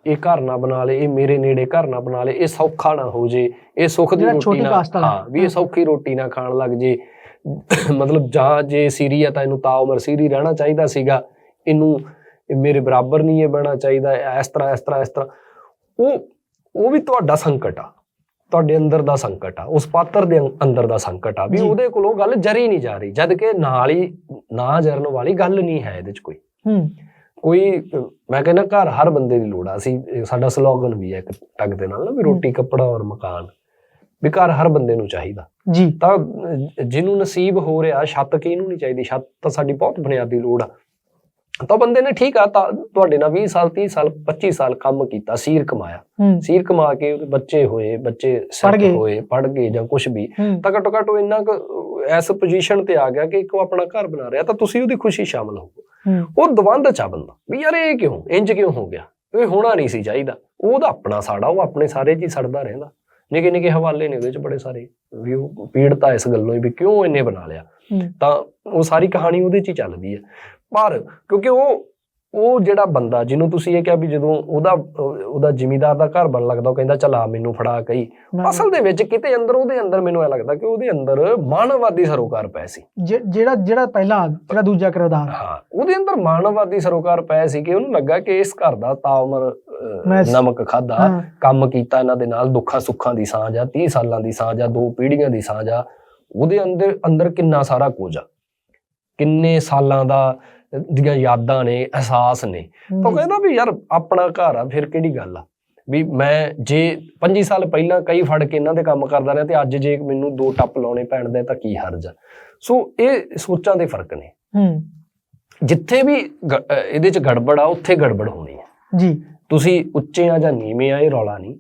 ਇਹ ਘਰ ਨਾ ਬਣਾ ਲੇ ਇਹ ਮੇਰੇ ਨੇੜੇ ਘਰ ਨਾ ਬਣਾ ਲੇ ਇਹ ਸੌਖਾ ਨਾ ਹੋ ਜੇ ਇਹ ਸੁੱਖ ਦੀ ਰੋਟੀ ਨਾ। ਹਾਂ ਵੀ ਇਹ ਸੌਖੀ ਰੋਟੀ ਨਾ ਖਾਣ ਲੱਗ ਜੇ। ਮਤਲਬ ਜਾਂ ਜੇ ਸੀਰੀ ਆ ਤਾਂ ਇਹਨੂੰ ਤਾਂ ਉਮਰ ਸੀਰੀ ਰਹਿਣਾ ਚਾਹੀਦਾ ਸੀਗਾ। ਇਹਨੂੰ ਇਹ ਮੇਰੇ ਬਰਾਬਰ ਨਹੀਂ ਇਹ ਬਣਾ ਚਾਹੀਦਾ ਇਸ ਤਰ੍ਹਾਂ ਇਸ ਤਰ੍ਹਾਂ ਇਸ ਤਰ੍ਹਾਂ। ਉਹ ਉਹ ਵੀ ਤੁਹਾਡਾ ਸੰਕਟ ਆ। ਤੁਹਾਡੇ ਅੰਦਰ ਦਾ ਸੰਕਟ ਆ। ਉਸ ਪਾਤਰ ਦੇ ਅੰਦਰ ਦਾ ਸੰਕਟ ਆ। ਵੀ। ਉਹਦੇ ਕੋਲੋਂ ਗੱਲ ਜਰੀ ਨਹੀਂ ਜਾ ਰਹੀ। ਜਦ ਕਿ ਨਾਲ ਹੀ ਨਾ ਜਰਨ ਵਾਲੀ ਗੱਲ ਨਹੀਂ ਹੈ ਇਹਦੇ 'ਚ ਕੋਈ। ਹੂੰ। ਕੋਈ ਮੈਂ ਕਹਿੰਦਾ ਘਰ ਹਰ ਬੰਦੇ ਦੀ ਲੋੜ ਆ। ਸੀ ਸਾਡਾ ਸਲੋਗਨ ਵੀ ਹੈ ਇੱਕ ਟੱਗ ਦੇ ਨਾਲ ਨਾ ਵੀ ਰੋਟੀ ਕੱਪੜਾ ਔਰ ਮਕਾਨ। ਵੀ ਘਰ ਹਰ ਬੰਦੇ ਨੂੰ ਚਾਹੀਦਾ। ਜੀ। ਤਾਂ ਜਿਹਨੂੰ ਨਸੀਬ ਹੋ ਰਿਹਾ ਛੱਤ ਕਿਹਨੂੰ ਨਹੀਂ ਚਾਹੀਦੀ? ਛੱਤ ਤਾਂ ਸਾਡੀ ਬਹੁਤ ਬੁਨਿਆਦੀ ਲੋੜ ਆ। ਤਾਂ ਬੰਦੇ ਨੇ ਠੀਕ ਆ ਤੁਹਾਡੇ ਨਾਲ 20 ਸਾਲ 30 ਸਾਲ 25 ਸਾਲ ਕੰਮ ਕੀਤਾ ਸੀਰ ਕਮਾਇਆ। ਸੀਰ ਕਮਾ ਕੇ ਉਹਦੇ ਬੱਚੇ ਹੋਏ ਬੱਚੇ ਗਏ। ਹੋਏ ਪੜ ਗਏ ਜਾਂ ਕੁਝ ਵੀ। ਤਾਂ ਘੱਟੋ ਘੱਟ ਉਹ ਇੰਨਾ ਕੁ ਐਸ ਪੋਜੀਸ਼ਨ ਤੇ ਆ ਗਿਆ ਕਿ ਇੱਕ ਉਹ ਆਪਣਾ ਘਰ ਬਣਾ ਰਿਹਾ ਤਾਂ ਤੁਸੀਂ ਉਹਦੀ ਖੁਸ਼ੀ ਸ਼ਾਮਲ ਹੋ ਹੂੰ। ਉਹ ਦਵੰਦ ਚ ਆ ਬੰਦਾ ਵੀ ਯਾਰ ਇਹ ਕਿਉਂ? ਇੰਜ ਕਿਉਂ ਹੋ ਗਿਆ? ਇਹ ਹੋਣਾ ਨਹੀਂ ਸੀ ਚਾਹੀਦਾ। ਉਹਦਾ ਆਪਣਾ ਸਾੜਾ ਉਹ ਆਪਣੇ ਸਾਰੇ ਜੀ ਸੜਦਾ ਰਹਿੰਦਾ। ਨਿੱਕੇ ਨਿੱਕੇ ਹਵਾਲੇ ਨੇ ਉਹਦੇ ਚ ਬੜੇ ਸਾਰੇ ਵੀ ਉਹ ਪੀੜਤਾ ਇਸ ਗੱਲੋਂ ਵੀ ਕਿਉਂ ਇੰਨੇ ਬਣਾ ਲਿਆ। ਤਾਂ ਉਹ ਸਾਰੀ ਕਹਾਣੀ ਉਹਦੇ ਚ ਹੀ ਚੱਲਦੀ ਹੈ। ਪਰ ਕਿਉਂਕਿ ਉਹ ਉਹ ਜਿਹੜਾ ਬੰਦਾ ਜਿਹਨੂੰ ਤੁਸੀਂ ਇਹ ਕਿਹਾ ਵੀ ਜਦੋਂ ਉਹਦਾ ਉਹ- ਉਹਦਾ ਜ਼ਿਮੀਦਾਰ ਦਾ ਘਰ ਬਣ ਲੱਗਦਾ ਉਹ ਕਹਿੰਦਾ ਚਲ ਆ ਮੈਨੂੰ ਫੜਾ ਕਈ ਅਸਲ ਦੇ ਵਿੱਚ ਕਿਤੇ ਅੰਦਰ ਉਹਦੇ ਅੰਦਰ ਮੈਨੂੰ ਇਹ ਲੱਗਦਾ ਕਿ ਉਹਦੇ ਅੰਦਰ ਮਾਨਵਵਾਦੀ ਸਰੋਕਾਰ ਪੈ ਸੀ। ਜਿਹੜਾ ਜਿਹੜਾ ਪਹਿਲਾਂ ਜਿਹੜਾ ਦੂਜਾ ਕਿਰਦਾਰ। ਹਾਂ ਉਹਦੇ ਅੰਦਰ ਮਾਨਵਵਾਦੀ ਸਰੋਕਾਰ ਪੈ ਸੀ ਕਿ ਉਹਨੂੰ ਲੱਗਾ ਕਿ ਇਸ ਘਰ ਦਾ ਮੈਂ- ਨਮਕ ਖਾਦਾ ਕੰਮ ਕੀਤਾ ਇਹਨਾਂ ਦੇ ਨਾਲ ਦੁੱਖਾਂ ਸੁੱਖਾਂ ਦੀ ਸਾਂਝ ਆ 30 ਸਾਲਾਂ ਦੀ ਸਾਂਝ ਆ ਦੋ ਪੀੜ੍ਹੀਆਂ ਦੀ ਸਾਂਝ ਆ ਉਹਦੇ ਅੰਦਰ ਅੰਦਰ ਕਿੰਨਾ ਸਾਰਾ ਕੁਝ ਆ। ਕਿੰਨੇ ਸਾਲਾਂ ਦਾ ਦੀਆਂ ਯਾਦਾਂ ਨੇ ਅਹਿਸਾਸ ਨੇ। ਤਾਂ ਕਹਿੰਦਾ ਵੀ ਯਾਰ ਆਪਣਾ ਘਰ ਆ ਫਿਰ ਕਿਹੜੀ ਗੱਲ ਆ? ਵੀ ਮੈਂ ਜੇ 25 ਸਾਲ ਪਹਿਲਾਂ ਕਈ ਫੜ ਕੇ ਇਹਨਾਂ ਦੇ ਕੰਮ ਕਰਦਾ ਰਿਹਾ ਤੇ ਅੱਜ ਜੇ ਮੈਨੂੰ ਦੋ ਟੱਪ ਲਾਉਣੇ ਪੈਣਦੇ ਤਾਂ ਕੀ ਹਰਜ ਆ? ਸੋ ਇਹ ਸੋਚਾਂ ਦੇ ਫ਼ਰਕ ਨੇ। ਹੂੰ। ਜਿੱਥੇ ਵੀ ਇਹਦੇ ਚ ਗੜਬੜ ਆ ਉੱਥੇ ਗੜਬੜ ਹੋਣੀ ਹੈ ਜੀ। ਤੁਸੀਂ ਉੱਚੇ ਆ ਜਾਂ ਨੀਵੇਂ ਆ ਇਹ ਰੌਲਾ ਨਹੀਂ।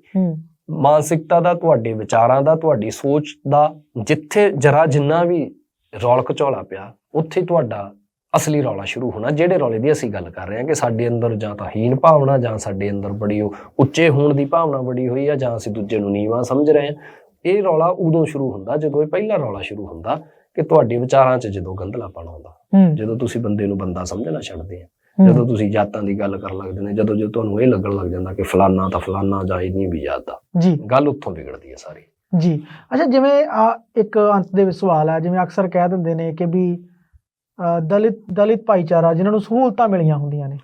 ਮਾਨਸਿਕਤਾ ਦਾ ਤੁਹਾਡੇ ਵਿਚਾਰਾਂ ਦਾ ਤੁਹਾਡੀ ਸੋਚ ਦਾ ਜਿੱਥੇ ਜਰਾ ਜਿੰਨਾ ਵੀ ਰੌਲ ਘਚੋਲਾ ਪਿਆ ਉੱਥੇ ਤੁਹਾਡਾ ਅਸਲੀ ਰੌਲਾ ਸ਼ੁਰੂ ਹੋਣਾ। ਜਿਹੜੇ ਰੌਲੇ ਦੀ ਅਸੀਂ ਗੱਲ ਕਰ ਰਹੇ ਹਾਂ ਕਿ ਸਾਡੇ ਅੰਦਰ ਜਾਂ ਤਾਂ ਹੀਨ ਭਾਵਨਾ ਜਾਂ ਸਾਡੇ ਅੰਦਰ ਬੜੀ ਉੱਚੇ ਹੋਣ ਦੀ ਭਾਵਨਾ ਬੜੀ ਹੋਈ ਆ ਜਾਂ ਅਸੀਂ ਦੂਜੇ ਨੂੰ ਨੀਵਾਂ ਸਮਝ ਰਹੇ ਹਾਂ ਇਹ ਰੌਲਾ ਉਦੋਂ ਸ਼ੁਰੂ ਹੁੰਦਾ ਜਦੋਂ ਇਹ ਪਹਿਲਾ ਰੌਲਾ ਸ਼ੁਰੂ ਹੁੰਦਾ ਕਿ ਤੁਹਾਡੇ ਵਿਚਾਰਾਂ 'ਚ ਜਦੋਂ ਗੰਧਲਾਪਣ ਆਉਂਦਾ। ਹੂੰ। ਜਦੋਂ ਤੁਸੀਂ ਬੰਦੇ ਨੂੰ ਬੰਦਾ ਸਮਝਣਾ ਛੱਡਦੇ ਆ। ਜਦੋਂ ਤੁਸੀਂ ਜਾਤਾਂ ਦੀ ਗੱਲ ਕਰਨ ਲੱਗਦੇ ਨੇ ਜਦੋਂ ਜਦੋਂ ਤੁਹਾਨੂੰ ਇਹ ਲੱਗਣ ਲੱਗ ਜਾਂਦਾ ਕਿ ਫਲਾਨਾ ਤਾਂ ਫਲਾਨਾ ਜਾਂ ਇਹ ਨਹੀਂ ਵੀ ਜਾਤ ਦਾ ਜੀ। ਗੱਲ ਉੱਥੋਂ ਵਿਗੜਦੀ ਹੈ ਸਾਰੀ। ਜੀ। ਅੱਛਾ ਜਿਵੇਂ ਆ ਇੱਕ ਅੰਤ ਦੇ ਵਿੱਚ ਸਵਾਲ ਹੈ ਜਿਵੇਂ ਅਕਸਰ ਕਹਿ ਦਿੰਦੇ ਨੇ ਕਿ ਵੀ ਦਲਿਤ ਦਲਿਤ ਭਾਈਚਾਰਾ ਜਿਨ੍ਹਾਂ ਨੂੰ ਸਹੂਲਤਾਂ ਮਿਲੀਆਂ ਹੁੰਦੀਆਂ ਨੇ।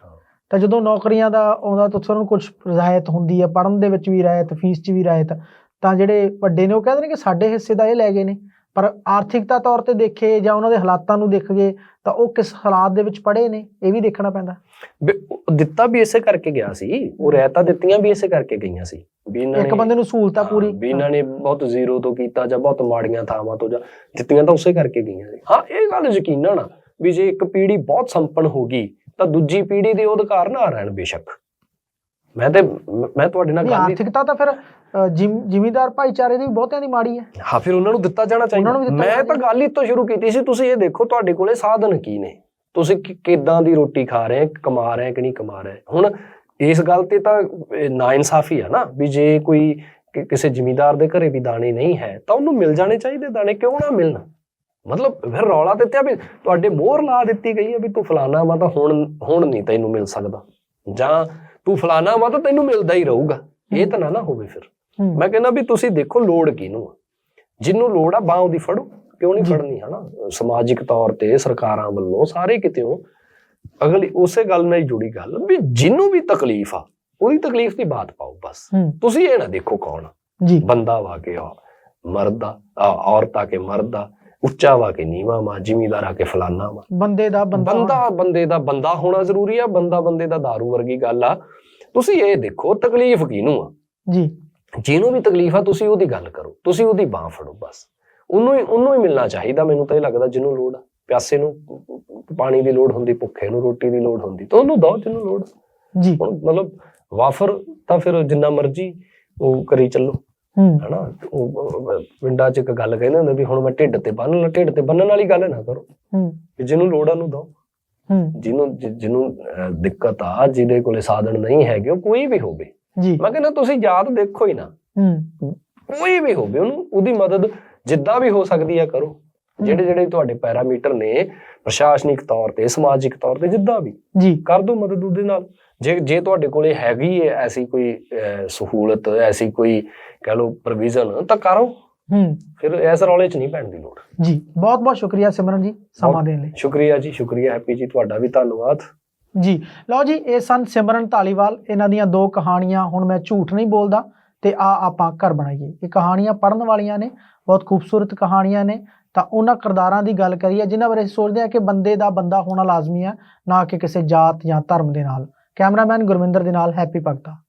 ਤਾਂ ਜਦੋਂ ਨੌਕਰੀਆਂ ਦਾ ਆਉਂਦਾ ਤਾਂ ਉਹਨਾਂ ਨੂੰ ਕੁਝ ਰਿਆਇਤ ਹੁੰਦੀ ਹੈ ਪੜਨ ਦੇ ਵਿੱਚ ਵੀ ਰਿਆਇਤ ਫੀਸ 'ਚ ਵੀ ਰਿਆਇਤ ਤਾਂ ਜਿਹੜੇ ਵੱਡੇ ਨੇ ਉਹ ਕਹਿੰਦੇ ਨੇ ਕਿ ਸਾਡੇ ਹਿੱਸੇ ਦਾ ਇਹ ਲੈ ਗਏ ਨੇ। ਪਰ ਆਰਥਿਕਤਾ ਤੌਰ ਤੇ ਦੇਖੇ ਜਾਂ ਉਹਨਾਂ ਦੇ ਹਾਲਾਤਾਂ ਨੂੰ ਦੇਖ ਗਏ ਤਾਂ ਉਹ ਕਿਸ ਹਾਲਾਤ ਦੇ ਵਿੱਚ ਪੜੇ ਨੇ ਇਹ ਵੀ ਦੇਖਣਾ ਪੈਂਦਾ। ਦਿੱਤਾ ਵੀ ਇਸੇ ਕਰਕੇ ਗਿਆ ਸੀ ਉਹ ਰਹਿਤਾ ਦਿੱਤੀਆਂ ਵੀ ਇਸੇ ਕਰਕੇ ਗਈਆਂ ਸੀ ਵੀ ਇਹਨਾਂ ਇੱਕ ਨੇ ਬੰਦੇ ਨੂੰ ਸਹੂਲਤਾਂ ਪੂਰੀ। ਵੀ ਇਹਨਾਂ ਨੇ ਬਹੁਤ ਜ਼ੀਰੋ ਤੋਂ ਕੀਤਾ ਜਾਂ ਬਹੁਤ ਮਾੜੀਆਂ ਥਾਵਾਂ ਤੋਂ ਜਾਂ ਦਿੱਤੀਆਂ ਤਾਂ ਉਸੇ ਕਰਕੇ ਗਈਆਂ ਸੀ। ਹਾਂ ਇਹ ਗੱਲ ਯਕੀਨਨ ਆ ਵੀ ਜੇ ਇੱਕ ਪੀੜ੍ਹੀ ਬਹੁਤ ਸੰਪਨ ਹੋ ਗਈ ਤਾਂ ਦੂਜੀ ਪੀੜ੍ਹੀ ਦੇ ਉਹ ਅਧਿਕਾਰ ਨਾ ਰਹਿਣ ਬੇਸ਼ੱਕ। ਮੈਂ ਤੇ ਮੈਂ ਤੁਹਾਡੇ ਨਾਲ ਗੱਲ ਹੀ ਆਰਥਿਕਤਾ ਤਾਂ ਫਿਰ ਜ਼ਿਮੀਂਦਾਰ ਭਾਈਚਾਰੇ ਦੀ ਬਹੁਤਿਆਂ ਦੀ ਮਾੜੀ ਹੈ। ਹਾਂ ਫਿਰ ਉਹਨਾਂ ਨੂੰ ਦਿੱਤਾ ਜਾਣਾ ਚਾਹੀਦਾ। ਮੈਂ ਤਾਂ ਗੱਲ ਹੀ ਤੋਂ ਸ਼ੁਰੂ ਕੀਤੀ ਸੀ ਤੁਸੀਂ ਇਹ ਦੇਖੋ ਤੁਹਾਡੇ ਕੋਲੇ ਸਾਧਨ ਕੀ ਨੇ। ਤੁਸੀਂ ਕਿੱਦਾਂ ਦੀ ਰੋਟੀ ਖਾ ਰਹੇ ਹੋ ਕਮਾ ਰਹੇ ਹੋ ਕਿ ਨਹੀਂ ਕਮਾ ਰਹੇ ਹੁਣ ਇਸ ਗੱਲ ਤੇ ਤਾਂ ਨਾ ਇਨਸਾਫੀ ਆ ਨਾ ਵੀ ਜੇ ਕੋਈ ਕਿਸੇ ਜ਼ਿਮੀਂਦਾਰ ਦੇ ਘਰੇ ਵੀ ਦਾਣੇ ਨਹੀਂ ਹੈ ਤਾਂ ਉਹਨੂੰ ਮਿਲ ਜਾਣੇ ਚਾਹੀਦੇ ਦਾਣੇ ਕਿਉਂ ਨਾ ਮਿਲਣ? ਮਤਲਬ ਫਿਰ ਰੌਲਾ ਦਿੱਤਿਆ ਵੀ ਤੁਹਾਡੇ ਮੋਹਰ ਲਾ ਦਿੱਤੀ ਗਈ ਹੈ ਵੀ ਤੂੰ ਫਲਾਣਾ ਵਾ ਤਾਂ ਹੁਣ ਹੁਣ ਨਹੀਂ ਤੈਨੂੰ ਮਿਲ ਸਕਦਾ। ਜਾਂ ਤੂੰ ਫਲਾਣਾ ਵਾ ਤਾਂ ਤੈਨੂੰ ਮਿਲਦਾ ਹੀ ਰਹੂਗਾ। ਇਹ ਤਾਂ ਨਾ ਨਾ ਹੋਵੇ ਫਿਰ। ਮੈਂ ਕਹਿੰਦਾ ਵੀ ਤੁਸੀਂ ਦੇਖੋ ਲੋੜ ਕਿਹਨੂੰ ਆ। ਜਿਹਨੂੰ ਲੋੜ ਆ ਬਾਹ ਉਹਦੀ ਫੜੋ ਕਿਉਂ ਨਹੀਂ। ਫੜਨੀ ਹਨਾ? ਸਮਾਜਿਕ ਤੌਰ ਤੇ ਸਰਕਾਰਾਂ ਵੱਲੋਂ ਸਾਰੇ ਕਿਤੇੋਂ ਅਗਲੀ ਉਸੇ ਗੱਲ ਨਾਲ ਜੁੜੀ ਗੱਲ ਵੀ ਜਿਹਨੂੰ ਵੀ ਤਕਲੀਫ ਆ ਉਹਦੀ ਤਕਲੀਫ ਦੀ ਬਾਤ ਪਾਓ ਬਸ। ਤੁਸੀਂ ਇਹ ਨਾ ਦੇਖੋ ਕੌਣ ਆ। ਜੀ। ਬੰਦਾ ਵਾ ਕੇ ਆ ਮਰਦ ਆ ਆ, ਔਰਤ ਆ ਕੇ ਮਰਦ ਆ ਉੱਚਾ ਵਾ ਕੇ ਨੀਵਾ ਵਾ ਜ਼ਿਮੀਦਾਰ ਆ ਕੇ ਫਲਾਨਾ ਵਾ। ਬੰਦੇ ਦਾ ਬੰਦਾ ਬੰਦਾ ਬੰਦੇ ਦਾ ਬੰਦਾ ਹੋਣਾ ਜ਼ਰੂਰੀ ਆ ਬੰਦਾ ਬੰਦੇ ਦਾ दारू ਵਰਗੀ ਗੱਲ ਆ। ਤੁਸੀਂ ਇਹ ਦੇਖੋ ਤਕਲੀਫ ਕਿਹਨੂੰ ਆ? ਜੀ। ਜਿਹਨੂੰ ਵੀ ਤਕਲੀਫ ਆ ਤੁਸੀਂ ਉਹਦੀ ਗੱਲ ਕਰੋ ਤੁਸੀਂ ਉਹਦੀ ਬਾਹ ਫੜੋ ਬਸ। ਉਹਨੂੰ ਹੀ ਉਹਨੂੰ ਹੀ ਮਿਲਣਾ ਚਾਹੀਦਾ ਮੈਨੂੰ ਤਾਂ ਇਹ ਲੱਗਦਾ ਜਿਹਨੂੰ ਲੋੜ ਆ। ਪਿਆਸੇ ਨੂੰ ਪਾਣੀ ਦੀ ਲੋੜ ਹੁੰਦੀ ਭੁੱਖੇ ਨੂੰ ਰੋਟੀ ਦੀ ਲੋੜ ਹੁੰਦੀ ਤਾਂ ਉਹਨੂੰ ਦੋ ਜਿਹਨੂੰ ਲੋੜ। ਜੀ। ਮਤਲਬ ਵਾਫਰ ਤਾਂ ਫਿਰ ਜਿੰਨਾ ਮਰਜ਼ੀ ਉਹ ਕਰੀ ਚੱਲੋ। ਹਨਾ? ਉਹ ਪਿੰਡਾਂ 'ਚ ਇੱਕ ਗੱਲ ਕਹਿੰਦੇ ਹੁੰਦੇ ਵੀ ਹੁਣ ਮੈਂ ਢਿੱਡ ਤੇ ਬੰਨ ਲਾ ਢਿੱਡ ਤੇ ਬੰਨਣ ਵਾਲੀ ਗੱਲ ਨਾ ਕਰੋ। ਹੂੰ। ਵੀ ਜਿਹਨੂੰ ਲੋੜ ਆ ਨੂੰ ਦੋ ਹੂੰ। ਜਿਹਨੂੰ ਜਿਹਨੂੰ ਦਿੱਕਤ ਆ ਜਿਹਦੇ ਕੋਲੇ ਸਾਧਨ ਨਹੀਂ ਹੈਗੇ ਉਹ ਕੋਈ ਵੀ ਹੋਵੇ। ਜੀ। ਮੈਂ ਕਹਿੰਦਾ ਤੁਸੀਂ ਯਾਦ ਦੇਖੋ ਹੀ ਨਾ। ਹੂੰ। ਕੋਈ ਵੀ ਹੋਵੇ ਉਹਨੂੰ ਉਹਦੀ ਮਦਦ ਜਿੱਦਾਂ ਵੀ ਹੋ ਸਕਦੀ ਹੈ ਕਰੋ। ਜਿਹੜੇ ਜਿਹੜੇ ਤੁਹਾਡੇ ਪੈਰਾਮੀਟਰ ਨੇ ਪ੍ਰਸ਼ਾਸਨਿਕ ਤੌਰ ਤੇ ਸਮਾਜਿਕ ਤੌਰ ਤੇ ਜਿੱਦਾਂ ਵੀ ਜੀ। ਕਰ ਦਿਓ ਮਦਦ ਉਹਦੇ ਨਾਲ। ਜੇ ਜੇ ਤੁਹਾਡੇ ਕੋਲੇ ਹੈਗੀ ਹੈ ਐਸੀ ਕੋਈ ਸਹੂਲਤ ਐਸੀ ਕੋਈ ਕਹ ਲਓ ਪ੍ਰੋਵੀਜ਼ਨ ਤਾਂ ਕਰੋ। ਹੂੰ। ਫਿਰ ਇਸ ਰੌਲੇ 'ਚ ਨਹੀਂ ਪੈਣ ਦੀ ਲੋੜ। ਜੀ ਬਹੁਤ ਬਹੁਤ ਸ਼ੁਕਰੀਆ ਸਿਮਰਨ ਜੀ ਸਮਾਂ ਦੇਣ ਲਈ। ਸ਼ੁਕਰੀਆ ਜੀ ਸ਼ੁਕਰੀਆ ਹੈਪੀ ਜੀ ਤੁਹਾਡਾ ਵੀ ਧੰਨਵਾਦ। ਜੀ ਲਓ ਜੀ ਇਹ ਸਨ ਸਿਮਰਨ ਢਾਲੀਵਾਲ ਇਹਨਾਂ ਦੀਆਂ ਦੋ ਕਹਾਣੀਆਂ ਹੁਣ ਮੈਂ ਝੂਠ ਨਹੀਂ ਬੋਲਦਾ ਤੇ ਆ ਆਪਾਂ ਘਰ ਬਣਾਈਏ। ਇਹ ਕਹਾਣੀਆਂ ਪੜਨ ਵਾਲੀਆਂ ਨੇ ਬਹੁਤ ਖੂਬਸੂਰਤ ਕਹਾਣੀਆਂ ਨੇ। ਤਾਂ ਉਹਨਾਂ ਕਿਰਦਾਰਾਂ ਦੀ ਗੱਲ ਕਰੀਏ ਜਿਨ੍ਹਾਂ ਬਾਰੇ ਅਸੀਂ ਸੋਚਦੇ ਹਾਂ ਕਿ ਬੰਦੇ ਦਾ ਬੰਦਾ ਹੋਣਾ ਲਾਜ਼ਮੀ ਹੈ ਨਾ ਕਿ ਕਿਸੇ ਜਾਤ ਜਾਂ ਧਰਮ ਦੇ ਨਾਲ। ਕੈਮਰਾਮੈਨ ਗੁਰਵਿੰਦਰ ਦੇ ਨਾਲ ਹੈਪੀ ਭਗਤਾ।